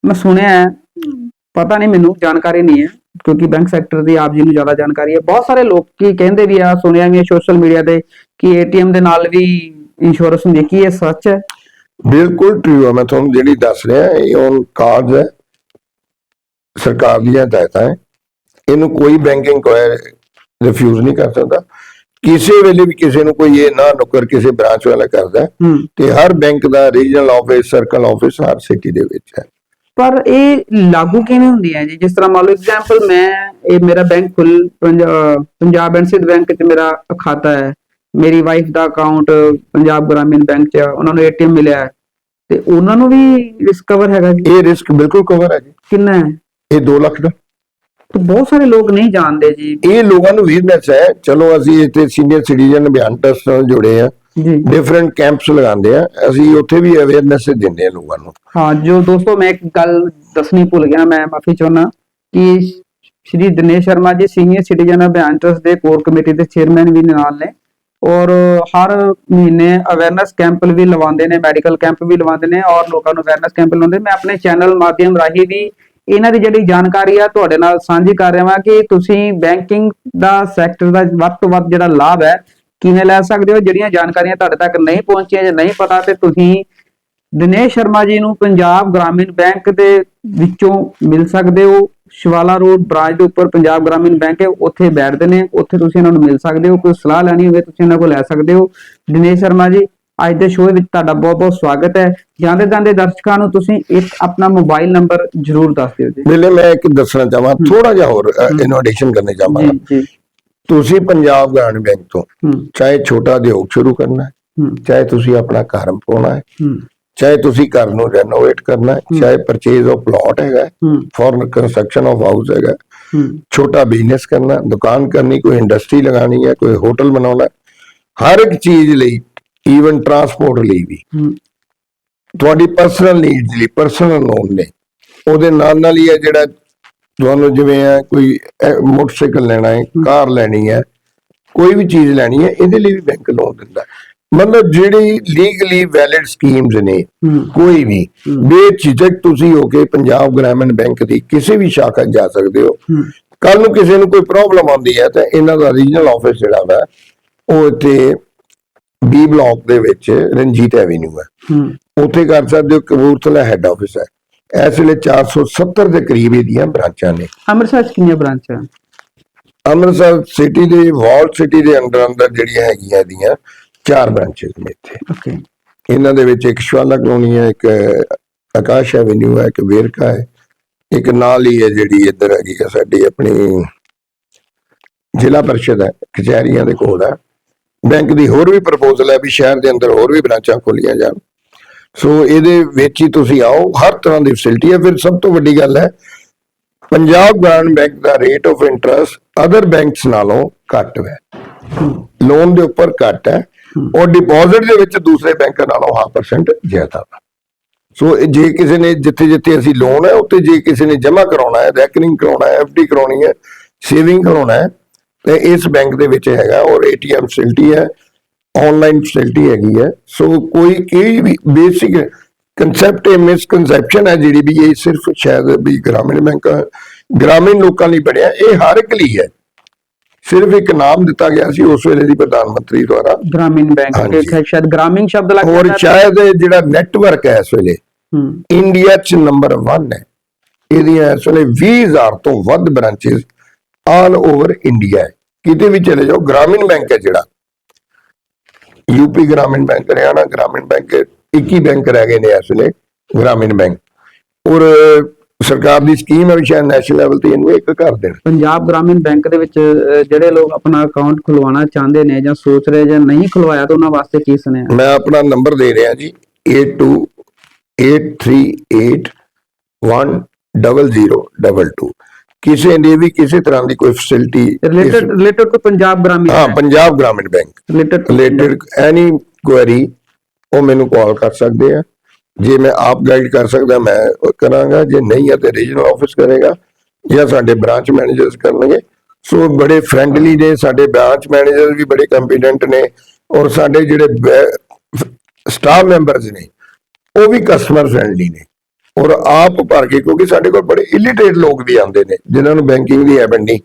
ਮੈਂ ਸੁਣਿਆ ਪਤਾ ਨਹੀਂ ਮੈਨੂੰ ਜਾਣਕਾਰੀ ਨਹੀਂ ਹੈ। ਕਿਉਂਕਿ ਬੈਂਕ ਸੈਕਟਰ ਦੀ ਆਪ ਜੀ ਨੂੰ ਜ਼ਿਆਦਾ ਜਾਣਕਾਰੀ ਹੈ। ਬਹੁਤ ਸਾਰੇ ਲੋਕ ਕੀ ਕਹਿੰਦੇ ਵੀ ਆ ਸੁਣਿਆ ਵੀ ਸੋਸ਼ਲ ਮੀਡੀਆ ਤੇ ਕਿ ਏਟੀਐਮ ਦੇ ਨਾਲ ਵੀ ਇੰਸ਼ੋਰੈਂਸ ਹੁੰਦੀ ਹੈ। ਕੀ ਇਹ ਸੱਚ ਹੈ? ਬਿਲਕੁਲ ਟਰੂ ਹੈ ਮੈਂ ਤੁਹਾਨੂੰ ਜਿਹੜੀ ਦੱਸ ਰਿਹਾ ਇਹ ਔਨ ਕਾਰਡ ਹੈ। ਸਰਕਾਰ ਦੀਆਂ ਹਦਾਇਤਾਂ ਹੈ। ਇਹਨੂੰ ਕੋਈ ਬੈਂਕਿੰਗ ਰਿਫਿਊਜ਼ ਨਹੀਂ ਕਰ ਸਕਦਾ। ਕਿਸੇ ਵੇਲੇ ਵੀ ਕਿਸੇ ਨੂੰ ਕੋਈ ਇਹ ਨਾ ਨੁਕਰ ਕਿਸੇ ਬ੍ਰਾਂਚ ਵਾਲਾ ਕਰਦਾ ਤੇ ਹਰ ਬੈਂਕ ਦਾ ਰੀਜਨਲ ਆਫਿਸ ਸਰਕਲ ਆਫਿਸ ਹਰ ਸਿਟੀ ਦੇ ਵਿੱਚ ਹੈ। ਪਰ ਇਹ ਲਾਗੂ ਕਿਵੇਂ ਹੁੰਦੀ ਹੈ ਜੀ? ਜਿਸ ਤਰ੍ਹਾਂ ਮੰਨ ਲਓ ਐਗਜ਼ਾਮਪਲ ਮੈਂ ਇਹ ਮੇਰਾ ਬੈਂਕ ਖੁੱਲ ਪੰਜ- ਪੰਜਾਬ ਐਂਡ ਸਿੱਧ ਬੈਂਕ 'ਚ ਮੇਰਾ ਖਾਤਾ ਹੈ। ਮੇਰੀ ਵਾਈਫ ਦਾ ਅਕਾਊਂਟ ਪੰਜਾਬ ਗ੍ਰਾਮੀਣ ਬੈਂਕ 'ਚ ਹੈ, ਉਹਨਾਂ ਨੂੰ ਏਟੀਐਮ ਮਿਲਿਆ ਹੈ। ਤੇ ਉਹਨਾਂ ਨੂੰ ਵੀ ਰਿਸਕ ਕਵਰ ਹੈਗਾ ਜੀ? ਇਹ ਰਿਸਕ ਬਿਲਕੁਲ ਕਵਰ ਹੈ ਜੀ। ਕਿੰਨਾ ਹੈ? ਇਹ 2 ਲੱਖ ਦਾ। ਤੇ ਬਹੁਤ ਸਾਰੇ ਲੋਕ ਨਹੀਂ ਜਾਣਦੇ ਜੀ। ਇਹ ਲੋਕਾਂ ਨੂੰ ਅਵੇਅਰਨੈਸ ਹੈ। ਚਲੋ ਅਸੀਂ ਇੱਥੇ ਸੀਨੀਅਰ ਸਿਟੀਜ਼ਨ ਅਭਿਆਨ ਟਰਸਟ ਨਾਲ ਜੁੜੇ ਆ ਜੀ। ਡਿਫਰੈਂਟ ਕੈਂਪਸ ਲਗਾਉਂਦੇ ਆ। ਅਸੀਂ ਉੱਥੇ ਵੀ ਅਵੇਅਰਨੈਸ ਦਿੰਦੇ ਆ ਲੋਕਾਂ ਨੂੰ। ਹਾਂ ਜੋ ਦੋਸਤੋ ਮੈਂ ਇੱਕ ਗੱਲ ਦੱਸਣੀ ਭੁੱਲ ਗਿਆ ਮੈਂ ਮਾਫੀ ਚਾਹੁੰਦਾ ਕਿ Shri Dinesh Sharma ji senior citizen Abhiyan trust ਦੇ ਕੋਰ ਕਮੇਟੀ ਦੇ ਚੇਅਰਮੈਨ ਵੀ ਨਾਲ ਨੇ। ਔਰ ਹਰ ਮਹੀਨੇ ਅਵੇਅਰਨੈਸ ਕੈਂਪ ਵੀ ਲਵਾਉਂਦੇ ਨੇ ਮੈਡੀਕਲ ਕੈਂਪ ਵੀ ਲਵਾਉਂਦੇ ਨੇ ਔਰ ਲੋਕਾਂ ਨੂੰ ਅਵੇਅਰਨੈਸ ਕੈਂਪ ਲਾਉਂਦੇ ਮੈਂ ਆਪਣੇ ਚੈਨਲ ਮਾਧਿਅਮ ਰਾਹੀਂ ਵੀ ਇਹਨਾਂ ਦੀ ਜਿਹੜੀ ਜਾਣਕਾਰੀ ਆ ਤੁਹਾਡੇ ਨਾਲ ਸਾਂਝੀ ਕਰ ਰਿਹਾ ਹਾਂ ਕਿ ਤੁਸੀਂ ਬੈਂਕਿੰਗ ਦਾ ਸੈਕਟਰ ਦਾ ਵੱਧ ਤੋਂ ਵੱਧ ਜਿਹੜਾ ਲਾਭ ਹੈ ਕਿਵੇਂ ਲੈ ਸਕਦੇ ਹੋ ਜਿਹੜੀਆਂ ਜਾਣਕਾਰੀਆਂ ਤੁਹਾਡੇ ਤੱਕ ਨਹੀਂ ਪਹੁੰਚੀਆਂ ਜਾਂ ਨਹੀਂ ਪਤਾ ਤੇ ਤੁਸੀਂ ਦਿਨੇਸ਼ ਸ਼ਰਮਾ ਜੀ ਨੂੰ ਪੰਜਾਬ ਗ੍ਰਾਮੀਣ ਬੈਂਕ ਦੇ ਵਿੱਚੋਂ ਮਿਲ ਸਕਦੇ ਹੋ। ਸ਼ਿਵਾਲਾ ਰੋਡ ਬ੍ਰਾਂਚ ਦੇ ਉੱਪਰ ਪੰਜਾਬ ਗ੍ਰਾਮੀਣ ਬੈਂਕ ਹੈ ਉੱਥੇ ਬੈਠਦੇ ਨੇ ਉੱਥੇ ਤੁਸੀਂ ਇਹਨਾਂ ਨੂੰ ਮਿਲ ਸਕਦੇ ਹੋ। ਕੋਈ ਸਲਾਹ ਲੈਣੀ ਹੋਵੇ ਤੁਸੀਂ ਇਹਨਾਂ ਕੋਲ ਲੈ ਸਕਦੇ ਹੋ। ਦਿਨੇਸ਼ ਸ਼ਰਮਾ ਜੀ ਅੱਜ ਦੇ ਸ਼ੋਅ ਵਿੱਚ ਤੁਹਾਡਾ ਬਹੁਤ-ਬਹੁਤ ਸਵਾਗਤ ਹੈ। ਜਾਂਦੇ ਜਾਂਦੇ ਦਰਸ਼ਕਾਂ ਨੂੰ ਤੁਸੀਂ ਇੱਕ ਆਪਣਾ ਮੋਬਾਈਲ ਨੰਬਰ ਜ਼ਰੂਰ ਦੱਸ ਦਿਓ ਜੀ। ਮੈਂ ਇੱਕ ਦੱਸਣਾ ਚਾਹਾਂ ਥੋੜਾ ਜਿਹਾ ਹੋਰ ਇਨੋਵੇਸ਼ਨ ਕਰਨੇ ਚਾਹਾਂਗਾ ਤੁਸੀਂ ਪੰਜਾਬ ਗ੍ਰਾਮੀਣ ਬੈਂਕ ਤੋਂ ਚਾਹੇ ਛੋਟਾ ਉਦਯੋਗ ਸ਼ੁਰੂ ਕਰਨਾ ਹੈ ਚਾਹੇ ਤੁਸੀਂ ਆਪਣਾ ਘਰ ਪਾਉਣਾ ਹੈ ਚਾਹੇ ਤੁਸੀਂ ਘਰ ਨੂੰ ਰੈਨੋਵੇਟ ਕਰਨਾ ਹੈ ਚਾਹੇ ਪਰਚੇਜ਼ ਆਫ ਪਲਾਟ ਹੈਗਾ ਫॉर ਕੰਸਟਰਕਸ਼ਨ ਆਫ ਹਾਊਸ ਹੈਗਾ ਛੋਟਾ ਬਿਜ਼ਨਸ ਕਰਨਾ ਦੁਕਾਨ ਕਰਨੀ ਕੋਈ ਇੰਡਸਟਰੀ ਲਗਾਣੀ ਹੈ ਕੋਈ ਹੋਟਲ ਬਣਾਉਣਾ ਹੈ, ਹਰ ਇੱਕ ਚੀਜ਼ ਲਈ ਈਵਨ ਟਰਾਂਸਪੋਰਟ ਲਈ ਵੀ। ਤੁਹਾਡੀ ਪਰਸਨਲ ਨੀਡਸ ਲਈ ਪਰਸਨਲ ਲੋਨ ਨੇ ਉਹਦੇ ਨਾਲ ਨਾਲ ਹੀ ਹੈ ਜਿਹੜਾ ਤੁਹਾਨੂੰ ਜਿਵੇਂ ਹੈ ਕੋਈ ਮੋਟਰਸਾਈਕਲ ਲੈਣਾ ਹੈ ਕਾਰ ਲੈਣੀ ਹੈ ਕੋਈ ਵੀ ਚੀਜ਼ ਲੈਣੀ ਹੈ ਇਹਦੇ ਲਈ ਵੀ ਬੈਂਕ ਲੋਨ ਦਿੰਦਾ। ਮਤਲਬ ਜਿਹੜੀ ਲੀਗਲੀ ਵੈਲਿਡ ਸਕੀਮਸ ਨੇ ਕੋਈ ਵੀ ਬੇਝਿਜਕ ਤੁਸੀਂ ਹੋ ਕੇ ਪੰਜਾਬ ਗ੍ਰਾਮੀਣ ਬੈਂਕ ਦੀ ਕਿਸੇ ਵੀ ਸ਼ਾਖਾ ਜਾ ਸਕਦੇ ਹੋ। ਕੱਲ ਨੂੰ ਕਿਸੇ ਨੂੰ ਕੋਈ ਪ੍ਰੋਬਲਮ ਆਉਂਦੀ ਹੈ ਤਾਂ ਇਹਨਾਂ ਦਾ ਰੀਜਨਲ ਆਫਿਸ ਜਿਹੜਾ ਵਾ ਉਹ ਇੱਥੇ ਬੀ ਬਲਾਕ ਦੇ ਵਿੱਚ ਰਣਜੀਤ ਐਵੀਨਿਊ ਹੈ। ਹੂੰ। ਉੱਥੇ ਕਰ ਸਕਦੇ ਹੋ ਕਪੂਰਥਲਾ ਹੈੱਡ ਆਫਿਸ ਹੈ। ਇਸ ਵੇਲੇ 470 ਦੇ ਕਰੀਬ ਇਹਦੀਆਂ ਬ੍ਰਾਂਚਾਂ ਨੇ। ਅੰਮ੍ਰਿਤਸਰ 'ਚ ਕਿੰਨੀਆਂ ਬ੍ਰਾਂਚਾਂ? ਅੰਮ੍ਰਿਤਸਰ ਸਿਟੀ ਦੇ ਵਾਲ ਸਿਟੀ ਦੇ ਅੰਡਰ ਅੰਦਰ ਜਿਹੜੀਆਂ ਹੈਗੀਆਂ ਇਹਦੀਆਂ ਚਾਰ ਬ੍ਰਾਂਚਸ ਨੇ ਇੱਥੇ। ਓਕੇ ਇਹਨਾਂ ਦੇ ਵਿੱਚ ਇੱਕ ਸ਼ਵਾਲਾ ਕਲੋਨੀ ਹੈ ਇੱਕ ਆਕਾਸ਼ ਐਵੀਨਿਊ ਹੈ ਇੱਕ ਵੇਰਕਾ ਹੈ ਇੱਕ ਨਾਲ ਹੀ ਹੈ ਜਿਹੜੀ ਇੱਧਰ ਹੈਗੀ ਹੈ ਸਾਡੀ ਆਪਣੀ ਜ਼ਿਲ੍ਹਾ ਪਰਿਸ਼ਦ ਹੈ ਕਚਹਿਰੀਆਂ ਦੇ ਕੋਲ ਹੈ। ਬੈਂਕ ਦੀ ਹੋਰ ਵੀ ਪ੍ਰਪੋਜ਼ਲ ਹੈ ਵੀ ਸ਼ਹਿਰ ਦੇ ਅੰਦਰ ਹੋਰ ਵੀ ਬ੍ਰਾਂਚਾਂ ਖੋਲੀਆਂ ਜਾਣ। ਸੋ ਇਹਦੇ ਵਿੱਚ ਹੀ ਤੁਸੀਂ ਆਓ, ਹਰ ਤਰ੍ਹਾਂ ਦੀ ਫੈਸਿਲਿਟੀ ਹੈ। ਫਿਰ ਸਭ ਤੋਂ ਵੱਡੀ ਗੱਲ ਹੈ, Punjab Gramin bank the rate of interest other banks ਨਾਲੋਂ ਘੱਟ ਹੈ। ਲੋਨ ਦੇ ਉੱਪਰ ਘੱਟ ਹੈ ਔਰ ਡਿਪੋਜ਼ਿਟ ਦੇ ਵਿੱਚ ਦੂਸਰੇ ਬੈਂਕਾਂ ਨਾਲੋਂ 1% ਜ਼ਿਆਦਾ। ਹੈ ਸੋ ਜੇ ਕਿਸੇ ਨੇ ਜਿੱਥੇ ਜਿੱਥੇ ਅਸੀਂ ਲੋਨ ਹੈ, ਉੱਥੇ ਜੇ ਕਿਸੇ ਨੇ ਜਮ੍ਹਾਂ ਕਰਾਉਣਾ ਹੈ ਰੈਕਨਿੰਗ ਕਰਾਉਣਾ ਹੈ ਐਫਡੀ ਕਰਾਉਣੀ ਹੈ ਸੇਵਿੰਗ ਕਰਾਉਣਾ ਹੈ, ਤੇ ਇਸ ਬੈਂਕ ਦੇ ਵਿੱਚ ਹੈਗਾ ਔਰ ਏਟੀਐਮ ਫੈਸਿਲਿਟੀ ਹੈ। ਆਨਲਾਈਨ ਫੈਸਿਲਿਟੀ ਹੈਗੀ ਹੈ। ਸੋ ਕੋਈ ਕੋਈ ਵੀ ਬੇਸਿਕ ਕਨਸੈਪਟ ਹੈ ਮਿਸਕਨਸੈਪਸ਼ਨ ਹੈ ਜਿਹੜੀ ਵੀ ਇਹ ਸਿਰਫ ਸ਼ਾਇਦ ਵੀ ਗ੍ਰਾਮੀਣ ਬੈਂਕ ਗ੍ਰਾਮੀਣ ਲੋਕਾਂ ਲਈ ਬਣਿਆ। ਇਹ ਹਰ ਇੱਕ ਲਈ ਹੈ। ਸਿਰਫ ਇੱਕ ਨਾਮ ਦਿੱਤਾ ਗਿਆ ਸੀ ਉਸ ਵੇਲੇ ਦੀ ਪ੍ਰਧਾਨ ਮੰਤਰੀ ਦੁਆਰਾ। ਗ੍ਰਾਮੀਣ ਬੈਂਕ। ਤੇ ਸ਼ਾਇਦ ਗ੍ਰਾਮੀਣ ਸ਼ਬਦ ਲੱਗ ਔਰ। ਸ਼ਾਇਦ ਇਹ ਜਿਹੜਾ ਨੈਟਵਰਕ ਹੈ ਇਸ ਵੇਲੇ ਹੂੰ। ਇੰਡੀਆ ਚ ਨੰਬਰ 1 ਹੈ। ਇਹਦੀਆਂ ਇਸ ਵੇਲੇ 20000 ਤੋਂ ਵੱਧ ਬ੍ਰਾਂਚੇਸ ਆਲ ਓਵਰ ਇੰਡੀਆ ਹੈ। ਕਿਤੇ ਵੀ ਚਲੇ ਜਾਓ ਗ੍ਰਾਮੀਣ ਬੈਂਕ ਹੈ ਜਿਹੜਾ। UP Gramin bank Haryana Gramin bank 21 bank ਰਹਿ ਗਏ ਨੇ ਇਸ ਵੇਲੇ ਗ੍ਰਾਮੀਣ ਬੈਂਕ ਔਰ ਸਰਕਾਰ ਦੀ ਸਕੀਮ ਹੈ ਵੀ ਸ਼ਾਇਦ ਨੈਸ਼ਨਲ ਲੈਵਲ ਤੇ ਇਹਨੂੰ ਇੱਕ ਕਰ ਦੇਣ। ਪੰਜਾਬ ਗ੍ਰਾਮੀਣ ਬੈਂਕ ਦੇ ਵਿੱਚ ਜਿਹੜੇ ਲੋਕ ਆਪਣਾ ਅਕਾਊਂਟ ਖੁਲਵਾਉਣਾ ਚਾਹੁੰਦੇ ਨੇ ਜਾਂ ਸੋਚ ਰਹੇ ਜਾਂ ਨਹੀਂ ਖੁਲਵਾਇਆ ਤਾਂ ਉਹਨਾਂ ਵਾਸਤੇ ਕੀ ਸੁਨੇਹਾ? ਮੈਂ ਆਪਣਾ ਨੰਬਰ ਦੇ ਰਿਹਾ ਜੀ 8283810022 ਕਿਸੇ ਨੇ ਵੀ ਕਿਸੇ ਤਰ੍ਹਾਂ ਦੀ ਕੋਈ facility related related to Punjab Gramin ਹਾਂ Punjab Gramin bank related related any query ਉਹ ਮੈਨੂੰ ਕਾਲ ਕਰ ਸਕਦੇ ਆ। ਜੇ ਮੈਂ ਆਪ ਗਾਈਡ ਕਰ ਸਕਦਾ ਮੈਂ ਕਰਾਂਗਾ। ਜੇ ਨਹੀਂ ਹੈ ਤੇ ਰੀਜਨਲ ਆਫਿਸ ਕਰੇਗਾ ਜਾਂ ਸਾਡੇ ਬ੍ਰਾਂਚ ਮੈਨੇਜਰਸ ਕਰਨਗੇ। ਸੋ ਬੜੇ ਫ੍ਰੈਂਡਲੀ ਨੇ ਸਾਡੇ ਬ੍ਰਾਂਚ ਮੈਨੇਜਰ ਵੀ ਬੜੇ ਕੰਪੀਟੈਂਟ ਨੇ ਔਰ ਸਾਡੇ ਜਿਹੜੇ ਸਟਾਫ ਮੈਂਬਰਸ ਨੇ ਉਹ ਵੀ ਕਸਟਮਰ ਫ੍ਰੈਂਡਲੀ ਨੇ। ਔਰ ਆਪ ਭਰ ਕੇ ਕਿਉਂਕਿ ਸਾਡੇ ਕੋਲ ਬੜੇ ਇਲਿਟਰੇਟ ਲੋਕ ਵੀ ਆਉਂਦੇ ਨੇ ਜਿਨ੍ਹਾਂ ਨੂੰ ਬੈਂਕਿੰਗ ਦੀ ਹੈਬਿਟ ਨਹੀਂ।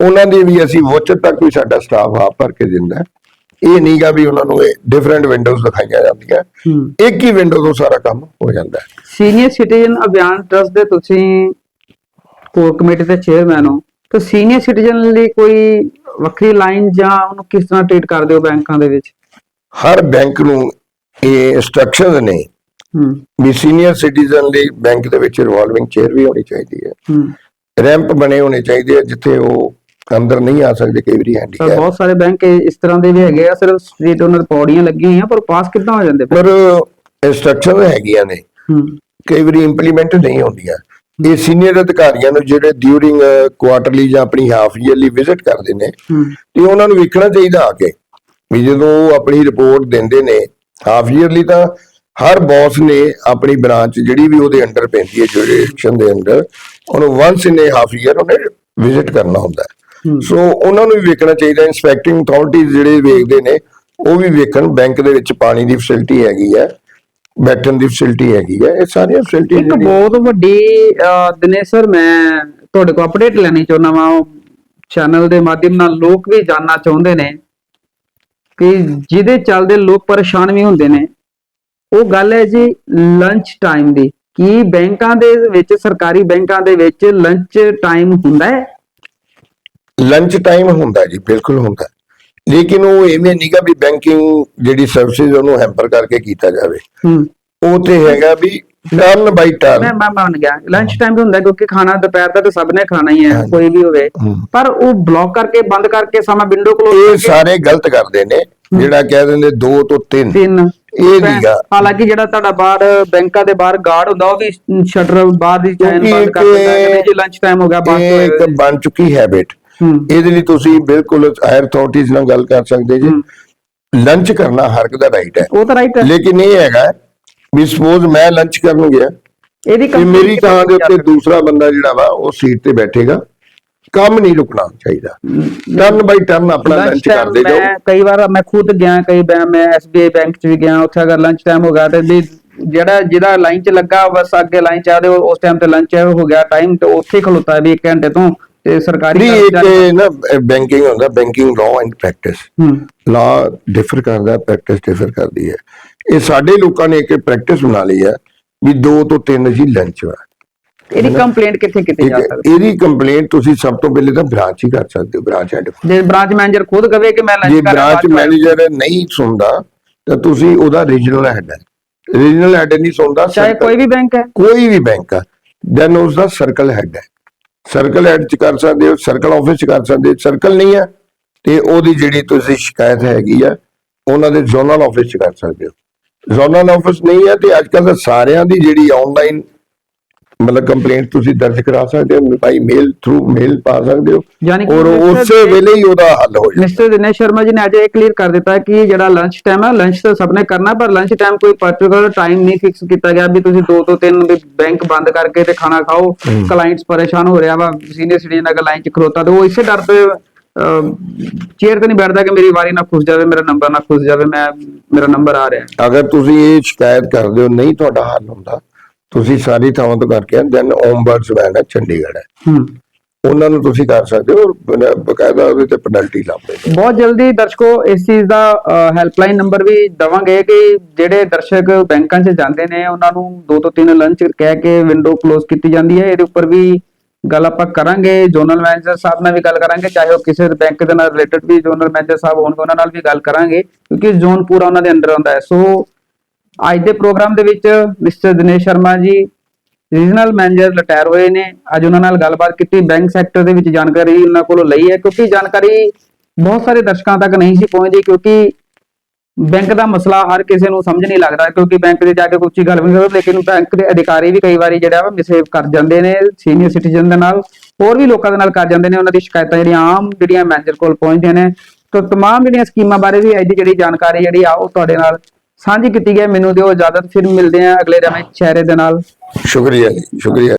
ਉਹਨਾਂ ਦੀ ਵੀ ਅਸੀਂ ਵੋਚਰ ਤੱਕ ਵੀ ਸਾਡਾ ਸਟਾਫ ਆਪ ਭਰ ਕੇ ਦਿੰਦਾ। ਇਹ ਨਹੀਂਗਾ ਵੀ ਉਹਨਾਂ ਨੂੰ ਡਿਫਰੈਂਟ ਵਿੰਡੋਜ਼ ਦਿਖਾਈਆਂ ਜਾਂਦੀਆਂ। ਇੱਕ ਹੀ ਵਿੰਡੋ ਤੋਂ ਸਾਰਾ ਕੰਮ ਹੋ ਜਾਂਦਾ ਹੈ। ਸੀਨੀਅਰ ਸਿਟੀਜ਼ਨ ਅਭਿਆਨ ਟਰਸਟ ਦੇ ਤੁਸੀਂ ਕੋਰ ਕਮੇਟੀ ਦੇ ਚੇਅਰਮੈਨ ਹੋ। ਤਾਂ ਸੀਨੀਅਰ ਸਿਟੀਜ਼ਨ ਲਈ ਕੋਈ ਵੱਖਰੀ ਲਾਈਨ ਜਾਂ ਉਹਨੂੰ ਕਿਸ ਤਰ੍ਹਾਂ ਟ੍ਰੀਟ ਕਰਦੇ ਹੋ ਬੈਂਕਾਂ ਦੇ ਵਿੱਚ? ਹਰ ਬੈਂਕ ਨੂੰ ਇਹ ਇੰਸਟਰਕਸ਼ਨਸ ਨੇ ਵੀ ਸੀਨੀਅਰ ਸਿਟੀਜ਼ਨ ਲਈ ਬੈਂਕ ਦੇ ਵਿੱਚ ਰਿਵਾਲਵਿੰਗ ਚੇਅਰ ਵੀ ਹੋਣੀ ਚਾਹੀਦੀ ਹੈ। ਹੂੰ। ਰੈਂਪ ਬਣੇ ਹੋਣੇ ਚਾਹੀਦੇ ਆ ਜਿੱਥੇ ਉਹ ਅੰਦਰ ਨਹੀਂ ਆ ਸਕਦੇ ਕਈ ਵਾਰੀ ਹੈਂਡੀਕੈਪ ਬਹੁਤ ਸਾਰੇ ਬੈਂਕ ਇਸ ਤਰ੍ਹਾਂ ਦੇ ਵੀ ਹੈਗੇ ਆ ਸਿਰਫ ਸਟਰੀਟ ਉਹਨਾਂ ਦੇ ਪੌੜੀਆਂ ਲੱਗੀਆਂ ਹੋਈਆਂ ਪਰ ਪਾਸ ਕਿੱਦਾਂ ਹੋ ਜਾਂਦੇ? ਪਰ ਇੰਸਟਰਕਸ਼ਨ ਹੈਗੀਆਂ ਨੇ। ਹੂੰ। ਕਈ ਵਾਰੀ ਇੰਪਲੀਮੈਂਟ ਨਹੀਂ ਹੁੰਦੀਆਂ। ਇਹ ਸੀਨੀਅਰ ਅਧਿਕਾਰੀਆਂ ਨੂੰ ਜਿਹੜੇ ਡਿਊਰਿੰਗ ਕੁਆਟਰਲੀ ਜਾਂ ਆਪਣੀ ਹਾਫ ਈਅਰਲੀ ਵਿਜ਼ਿਟ ਕਰਦੇ ਨੇ ਤੇ ਉਹਨਾਂ ਨੂੰ ਵੇਖਣਾ ਚਾਹੀਦਾ ਆ ਕੇ ਵੀ ਜਦੋਂ ਉਹ ਆਪਣੀ ਰਿਪੋਰਟ ਦਿੰਦੇ ਨੇ ਹਾਫ ਈਅਰਲੀ ਤਾਂ ਹਰ ਬੌਸ ਨੇ ਆਪਣੀ ਬ੍ਰਾਂਚ ਜਿਹੜੀ ਵੀ ਉਹਦੇ ਅੰਡਰ ਪੈਂਦੀ ਹੈ ਜੁਰੀਡਿਕਸ਼ਨ ਦੇ ਅੰਡਰ ਉਹਨੂੰ once in a half year ਉਹਨੇ ਵਿਜ਼ਿਟ ਕਰਨਾ ਹੁੰਦਾ। ਸੋ ਉਹਨਾਂ ਨੂੰ ਵੀ ਵੇਖਣਾ ਚਾਹੀਦਾ ਇਨਸਪੈਕਟਿੰਗ ਅਥਾਰਟੀਜ਼ ਜਿਹੜੇ ਵੇਖਦੇ ਨੇ ਉਹ ਵੀ ਵੇਖਣ ਬੈਂਕ ਦੇ ਵਿੱਚ ਪਾਣੀ ਦੀ ਫੈਸਿਲਿਟੀ ਹੈਗੀ ਹੈ ਬੈਠਣ ਦੀ ਫੈਸਿਲਿਟੀ ਹੈਗੀ ਹੈ ਇਹ ਸਾਰੀਆਂ ਇੱਕ ਫੈਸਿਲਿਟੀ ਬਹੁਤ ਵੱਡੀ ਸਰ ਮੈਂ ਤੁਹਾਡੇ ਕੋਲ ਅਪਡੇਟ ਲੈਣੀ ਚਾਹੁੰਦਾ ਵਾਂ। ਚੈਨਲ ਦੇ ਮਾਧਿਅਮ ਨਾਲ ਲੋਕ ਵੀ ਜਾਨਣਾ ਚਾਹੁੰਦੇ ਨੇ ਕਿ ਜਿਹਦੇ ਚੱਲਦੇ ਲੋਕ ਪਰੇਸ਼ਾਨ ਵੀ ਹੁੰਦੇ ਨੇ। ਉਹ ਗੱਲ ਹੈ ਜੀ ਲੰਚ ਟਾਈਮ ਦੀ ਕੀ ਬੈਂਕਾਂ ਦੇ ਵਿੱਚ ਸਰਕਾਰੀ ਬੈਂਕਾਂ ਦੇ ਵਿੱਚ ਲੰਚ ਟਾਈਮ ਹੁੰਦਾ ਹੈ? ਲੰਚ ਟਾਈਮ ਹੁੰਦਾ ਜੀ ਬਿਲਕੁਲ ਹੁੰਦਾ ਲੇਕਿਨ ਉਹ ਐਵੇਂ ਨਹੀਂਗਾ ਵੀ ਬੈਂਕਿੰਗ ਜਿਹੜੀ ਸਰਵਿਸਿਜ਼ ਉਹਨੂੰ ਹੈਂਪਰ ਕਰਕੇ ਕੀਤਾ ਜਾਵੇ। ਉਹ ਤੇ ਹੈਗਾ ਵੀ ਟਰਨ ਬਾਈ ਮੈਂ ਟਰਨ ਮੈਂ ਮੰਨ ਗਿਆ ਲੰਚ ਟਾਈਮ ਤੇ ਹੁੰਦਾ ਕਿਉਂਕਿ ਖਾਣਾ ਦੁਪਹਿਰ ਦਾ ਤਾਂ ਸਭ ਨੇ ਖਾਣਾ ਹੀ ਹੈ। ਕੋਈ ਵੀ ਹੋਵੇ। ਪਰ ਉਹ ਬਲੌਕ ਕਰਕੇ ਬੰਦ ਕਰਕੇ ਸਮਾਂ ਵਿੰਡੋ ਇਹ ਕਲੋਜ਼ ਸਾਰੇ ਗਲਤ ਕਰਦੇ ਨੇ ਜਿਹੜਾ ਕਹਿ ਦਿੰਦੇ 2 ਤੋਂ 3 ਤਿੰਨ। ਇਹ ਨਹੀਂਗਾ। ਹਾਲਾਂਕਿ ਜਿਹੜਾ ਤੁਹਾਡਾ ਬਾਹਰ ਬੈਂਕਾਂ ਦੇ ਬਾਹਰ ਗਾਰਡ ਹੁੰਦਾ ਉਹ ਵੀ ਸ਼ਟਰ ਬਾਹਰ ਦੀ ਚੈਨ ਬੰਦ ਕਰ ਦਿੰਦਾ ਹੈ ਜੀ ਲੰਚ ਟਾਈਮ ਹੋ ਗਿਆ ਬਾਹਰ ਇਹ ਇੱਕ ਬਣ ਚੁੱਕੀ ਹੈਬਿਟ ਇਹਦੇ ਲਈ ਤੁਸੀਂ ਬਿਲਕੁਲ ਹਾਇਰ ਅਥਾਰਟੀਜ਼ ਨਾਲ ਗੱਲ ਕਰ ਸਕਦੇ ਜੀ। ਲੰਚ ਕਰਨਾ ਹਰ ਇੱਕ ਦਾ ਰਾਈਟ ਹੈ। ਉਹ ਤਾਂ ਰਾਈਟ ਹੈ। ਲੇਕਿਨ ਇਹ ਹੈਗਾ ਵੀ ਸਪੋਜ਼ ਮੈਂ ਲੰਚ ਕਰਨ ਗਿਆ ਇਹਦੀ ਮੇਰੀ ਥਾਂ ਦੇ ਉੱਤੇ ਦੂਸਰਾ ਬੰਦਾ ਜਿਹੜਾ ਵਾ ਉਹ ਸੀਟ ਤੇ ਬੈਠੇਗਾ। ਕੰਮ ਨਹੀਂ ਰੁਕਣਾ ਚਾਹੀਦਾ। ਟਰਨ ਬਾਈ ਟਰਨ ਆਪਣਾ ਲੰਚ ਕਰਦੇ ਜਾਓ। ਮੈਂ ਕਈ ਵਾਰ ਮੈਂ ਖੁਦ ਗਿਆ ਕਈ ਵਾਰ ਮੈਂ ਐਸਬੀਆਈ ਬੈਂਕ ਚ ਵੀ ਗਿਆ ਉੱਥੇ ਅਗਰ ਲੰਚ ਟਾਈਮ ਹੋ ਗਿਆ ਤੇ ਜਿਹੜਾ ਜਿਹਦਾ ਲਾਈਨ ਚ ਲੱਗਾ ਬਸ ਅੱਗੇ ਲਾਈਨ ਚ ਆਦੇ ਉਸ ਟਾਈਮ ਤੇ ਲੰਚ ਹੋ ਗਿਆ ਟਾਈਮ ਤੇ ਉੱਥੇ ਹੀ ਖਲੋਤਾ ਹੈ ਵੀ 1 ਘੰਟੇ ਤੋਂ ਤੇ ਸਰਕਾਰੀ ਨਹੀਂ ਕਰਮਚਾਰੀ- ਨਾ ਬੈਂਕਿੰਗ ਹੁੰਦਾ ਬੈਂਕਿੰਗ ਲਾਅ ਐਂਡ ਪ੍ਰੈਕਟਿਸ ਹੂੰ। ਲਾ ਡਿਫਰ ਕਰਦਾ ਪ੍ਰੈਕਟਿਸ ਡਿਫਰ ਕਰਦੀ ਹੈ। ਇਹ ਸਾਡੇ ਲੋਕਾਂ ਨੇ ਇੱਕ ਪ੍ਰੈਕਟਿਸ ਬਣਾ ਲਈ ਹੈ ਵੀ 2 ਤੋਂ 3 ਜੀ ਲੰਚ ਵਾ। ਇਹਦੀ ਕੰਪਲੇਂਟ ਕਿੱਥੇ ਕੀਤੀ ਜਾ ਹੈ ਸਕਦੀ ਇਹਦੀ ਕੰਪਲੇਂਟ ਤੁਸੀਂ ਸਭ ਤੋਂ ਪਹਿਲੇ ਤਾਂ ਬ੍ਰਾਂਚ ਹੀ ਕਰ ਸਕਦੇ ਹੋ ਬ੍ਰਾਂਚ ਹੈਡ ਜੇ ਬ੍ਰਾਂਚ ਮੈਨੇਜਰ ਖੁਦ ਕਵੇ ਕਿ ਮੈਂ ਜੇ ਲੰਚ ਕਰ ਬ੍ਰਾਂਚ ਮੈਨੇਜਰ ਨਹੀਂ ਸੁਣਦਾ ਤਾਂ ਤੁਸੀਂ ਉਹਦਾ ਰੀਜਨਲ ਹੈਡ ਹੈ। ਰੀਜਨਲ ਹੈਡ ਨਹੀਂ ਸੁਣਦਾ ਚਾਹੇ ਕੋਈ ਵੀ ਬੈਂਕ ਹੈ? ਕੋਈ ਵੀ ਬੈਂਕ ਆ ਦੈਨ ਉਸ ਦਾ ਸਰਕਲ ਹੈਡ ਹੈ। ਸਰਕਲ ਹੈਡ ਚ ਕਰ ਸਕਦੇ ਹੋ ਸਰਕਲ ਆਫਿਸ ਚ ਕਰ ਸਕਦੇ ਸਰਕਲ ਨਹੀਂ ਹੈ। ਤੇ ਉਹਦੀ ਜਿਹੜੀ ਤੁਸੀਂ ਸ਼ਿਕਾਇਤ ਹੈਗੀ ਆ ਉਹਨਾਂ ਦੇ ਜ਼ੋਨਲ ਆਫਿਸ ਚ ਕਰ ਸਕਦੇ ਹੋ। ਜ਼ੋਨਲ ਆਫਿਸ ਨਹੀਂ ਹੈ ਤੇ ਅੱਜ ਕੱਲ ਤਾਂ ਸਾਰਿਆਂ ਦੀ ਜਿਹੜੀ ਆਨਲਾਈਨ ਮਤਲਬ ਕੰਪਲੇਂਟ ਤੁਸੀਂ ਦਰਜ ਕਰਾ ਸਕਦੇ ਹੋ ਭਾਈ ਮੇਲ ਥਰੂ ਮੇਲ ਪਾ ਸਕਦੇ ਹੋ ਯਾਨੀ ਕਿ ਔਰ ਉਸੇ ਵੇਲੇ ਹੀ ਉਹਦਾ ਹੱਲ ਹੋ ਜਾਂਦਾ। ਮਿਸਟਰ ਦਿਨੇਸ਼ ਸ਼ਰਮਾ ਜੀ ਨੇ ਅੱਜ ਇਹ ਕਲੀਅਰ ਕਰ ਦਿੱਤਾ ਕਿ ਜਿਹੜਾ ਲੰਚ ਟਾਈਮ ਹੈ ਲੰਚ ਤਾਂ ਸਭ ਨੇ ਕਰਨਾ ਪਰ ਲੰਚ ਟਾਈਮ ਕੋਈ ਪਾਰਟਿਕੂਲਰ ਟਾਈਮ ਨਹੀਂ ਫਿਕਸ ਕੀਤਾ ਗਿਆ ਵੀ ਤੁਸੀਂ 2 ਤੋਂ 3 ਵੀ ਬੈਂਕ ਬੰਦ ਕਰਕੇ ਤੇ ਖਾਣਾ ਖਾਓ। ਕਲਾਇੰਟਸ ਪਰੇਸ਼ਾਨ ਹੋ ਰਿਹਾ ਵਾ ਸੀਨੀਅਰ ਸਿਟੀਜ਼ਨ ਅਗਰ ਲਾਈਨ 'ਚ ਖਲੋਤਾ ਤੇ ਉਹ ਇਸੇ ਡਰ ਤੇ ਚੇਅਰ ਤੇ ਨਹੀਂ ਬੈਠਦਾ ਕਿ ਮੇਰੀ ਵਾਰੀ ਨਾ ਖੁੱਸ ਜਾਵੇ ਮੇਰਾ ਨੰਬਰ ਨਾ ਖੁੱਸ ਜਾਵੇ ਮੈਂ ਮੇਰਾ ਨੰਬਰ ਆ ਰਿਹਾ। ਅਗਰ ਤੁਸੀਂ ਇਹ ਸ਼ਿਕਾਇਤ ਕਰਦੇ ਹੋ ਨਹੀਂ ਤੁਹਾਡਾ ਹੱਲ ਹੁੰਦਾ ਤੁਸੀਂ ਸਾਰੀ ਥਾਵਾਂ ਤੋਂ ਕਰਕੇ ਦੈਨ ਓਮਬਰਡਸ ਵੈਨ ਹੈ ਚੰਡੀਗੜ੍ਹ ਹੈ। ਹੂੰ। ਉਹਨਾਂ ਨੂੰ ਤੁਸੀਂ ਕਰ ਸਕਦੇ ਹੋ ਔਰ ਬਕਾਇਦਾ ਉਹਦੇ ਤੇ ਪੈਨਲਟੀ ਲਾਉਂਦੇ ਬਹੁਤ ਜਲਦੀ ਦਰਸ਼ਕੋ ਇਸ ਚੀਜ਼ ਦਾ ਹੈਲਪਲਾਈਨ ਨੰਬਰ ਵੀ ਦਵਾਂਗੇ ਕਿ ਜਿਹੜੇ ਦਰਸ਼ਕ ਬੈਂਕਾਂ 'ਚ ਜਾਂਦੇ ਨੇ ਉਹਨਾਂ ਨੂੰ ਦੋ ਤੋਂ ਤਿੰਨ ਲੰਚ ਕਹਿ ਕੇ ਵਿੰਡੋ ਕਲੋਜ਼ ਕੀਤੀ ਜਾਂਦੀ ਹੈ। ਇਹਦੇ ਉੱਪਰ ਵੀ ਗੱਲ ਆਪਾਂ ਕਰਾਂਗੇ। ਜ਼ੋਨਲ ਮੈਨੇਜਰ ਸਾਹਿਬ ਨਾਲ ਵੀ ਗੱਲ ਕਰਾਂਗੇ ਚਾਹੇ ਉਹ ਕਿਸੇ ਬੈਂਕ ਦੇ ਨਾਲ ਰਿਲੇਟਡ ਵੀ ਜ਼ੋਨਲ ਮੈਨੇਜਰ ਸਾਹਿਬ ਹੋਣਗੇ ਉਹਨਾਂ ਨਾਲ ਵੀ ਗੱਲ ਕਰਾਂਗੇ ਕਿਉਂਕਿ ਜ਼ੋਨ ਪੂਰਾ ਉਹਨਾਂ ਦੇ ਅੰਡਰ ਆਉਂਦਾ ਹੈ। ਸੋ ਅੱਜ ਦੇ ਪ੍ਰੋਗਰਾਮ ਦੇ ਵਿੱਚ ਮਿਸਟਰ ਦਿਨੇਸ਼ ਸ਼ਰਮਾ ਜੀ ਰੀਜਨਲ ਮੈਨੇਜਰ ਰਿਟਾਇਰ ਹੋਏ ਨੇ ਅੱਜ ਉਹਨਾਂ ਨਾਲ ਗੱਲਬਾਤ ਕੀਤੀ ਬੈਂਕ ਸੈਕਟਰ ਦੇ ਵਿੱਚ ਜਾਣਕਾਰੀ ਉਹਨਾਂ ਕੋਲੋਂ ਲਈ ਹੈ ਕਿਉਂਕਿ ਜਾਣਕਾਰੀ ਬਹੁਤ ਸਾਰੇ ਦਰਸ਼ਕਾਂ ਤੱਕ ਨਹੀਂ ਸੀ ਪਹੁੰਚਦੀ ਕਿਉਂਕਿ ਬੈਂਕ ਦਾ ਮਸਲਾ ਹਰ ਕਿਸੇ ਨੂੰ ਸਮਝ ਨਹੀਂ ਲੱਗਦਾ ਕਿਉਂਕਿ ਬੈਂਕ ਦੇ ਜਾ ਕੇ ਕੋਈ ਗੱਲ ਨਹੀਂ ਕਰੋ ਲੇਕਿਨ ਬੈਂਕ ਦੇ ਅਧਿਕਾਰੀ ਵੀ ਕਈ ਵਾਰੀ ਜਿਹੜਾ ਵਾ ਮਿਸੇਵ ਕਰ ਜਾਂਦੇ ਨੇ ਸੀਨੀਅਰ ਸਿਟੀਜ਼ਨ ਦੇ ਨਾਲ ਹੋਰ ਵੀ ਲੋਕਾਂ ਦੇ ਨਾਲ ਕਰ ਜਾਂਦੇ ਨੇ ਉਹਨਾਂ ਦੀ ਸ਼ਿਕਾਇਤਾਂ ਜਿਹੜੀਆਂ ਆਮ ਜਿਹੜੀਆਂ ਮੈਨੇਜਰ ਕੋਲ ਪਹੁੰਚਦੀਆਂ ਨੇ ਤਾਂ तमाम ਜਿਹੜੀਆਂ ਸਕੀਮਾਂ ਬਾਰੇ ਵੀ ਅੱਜ ਦੀ ਜਿਹੜੀ ਜਾਣਕਾਰੀ ਜਿਹੜੀ ਆ ਉਹ ਤੁਹਾਡੇ ਨਾਲ ਸਾਂਝੀ ਕੀਤੀ ਗਈ ਹੈ। ਮੈਨੂੰ ਦਿਓ ਇਜਾਜ਼ਤ। ਫਿਰ ਮਿਲਦੇ ਹਾਂ ਅਗਲੇ ਰਮੇ ਚਿਹਰੇ ਦੇ ਨਾਲ। ਸ਼ੁਕਰੀਆ ਜੀ, ਸ਼ੁਕਰੀਆ।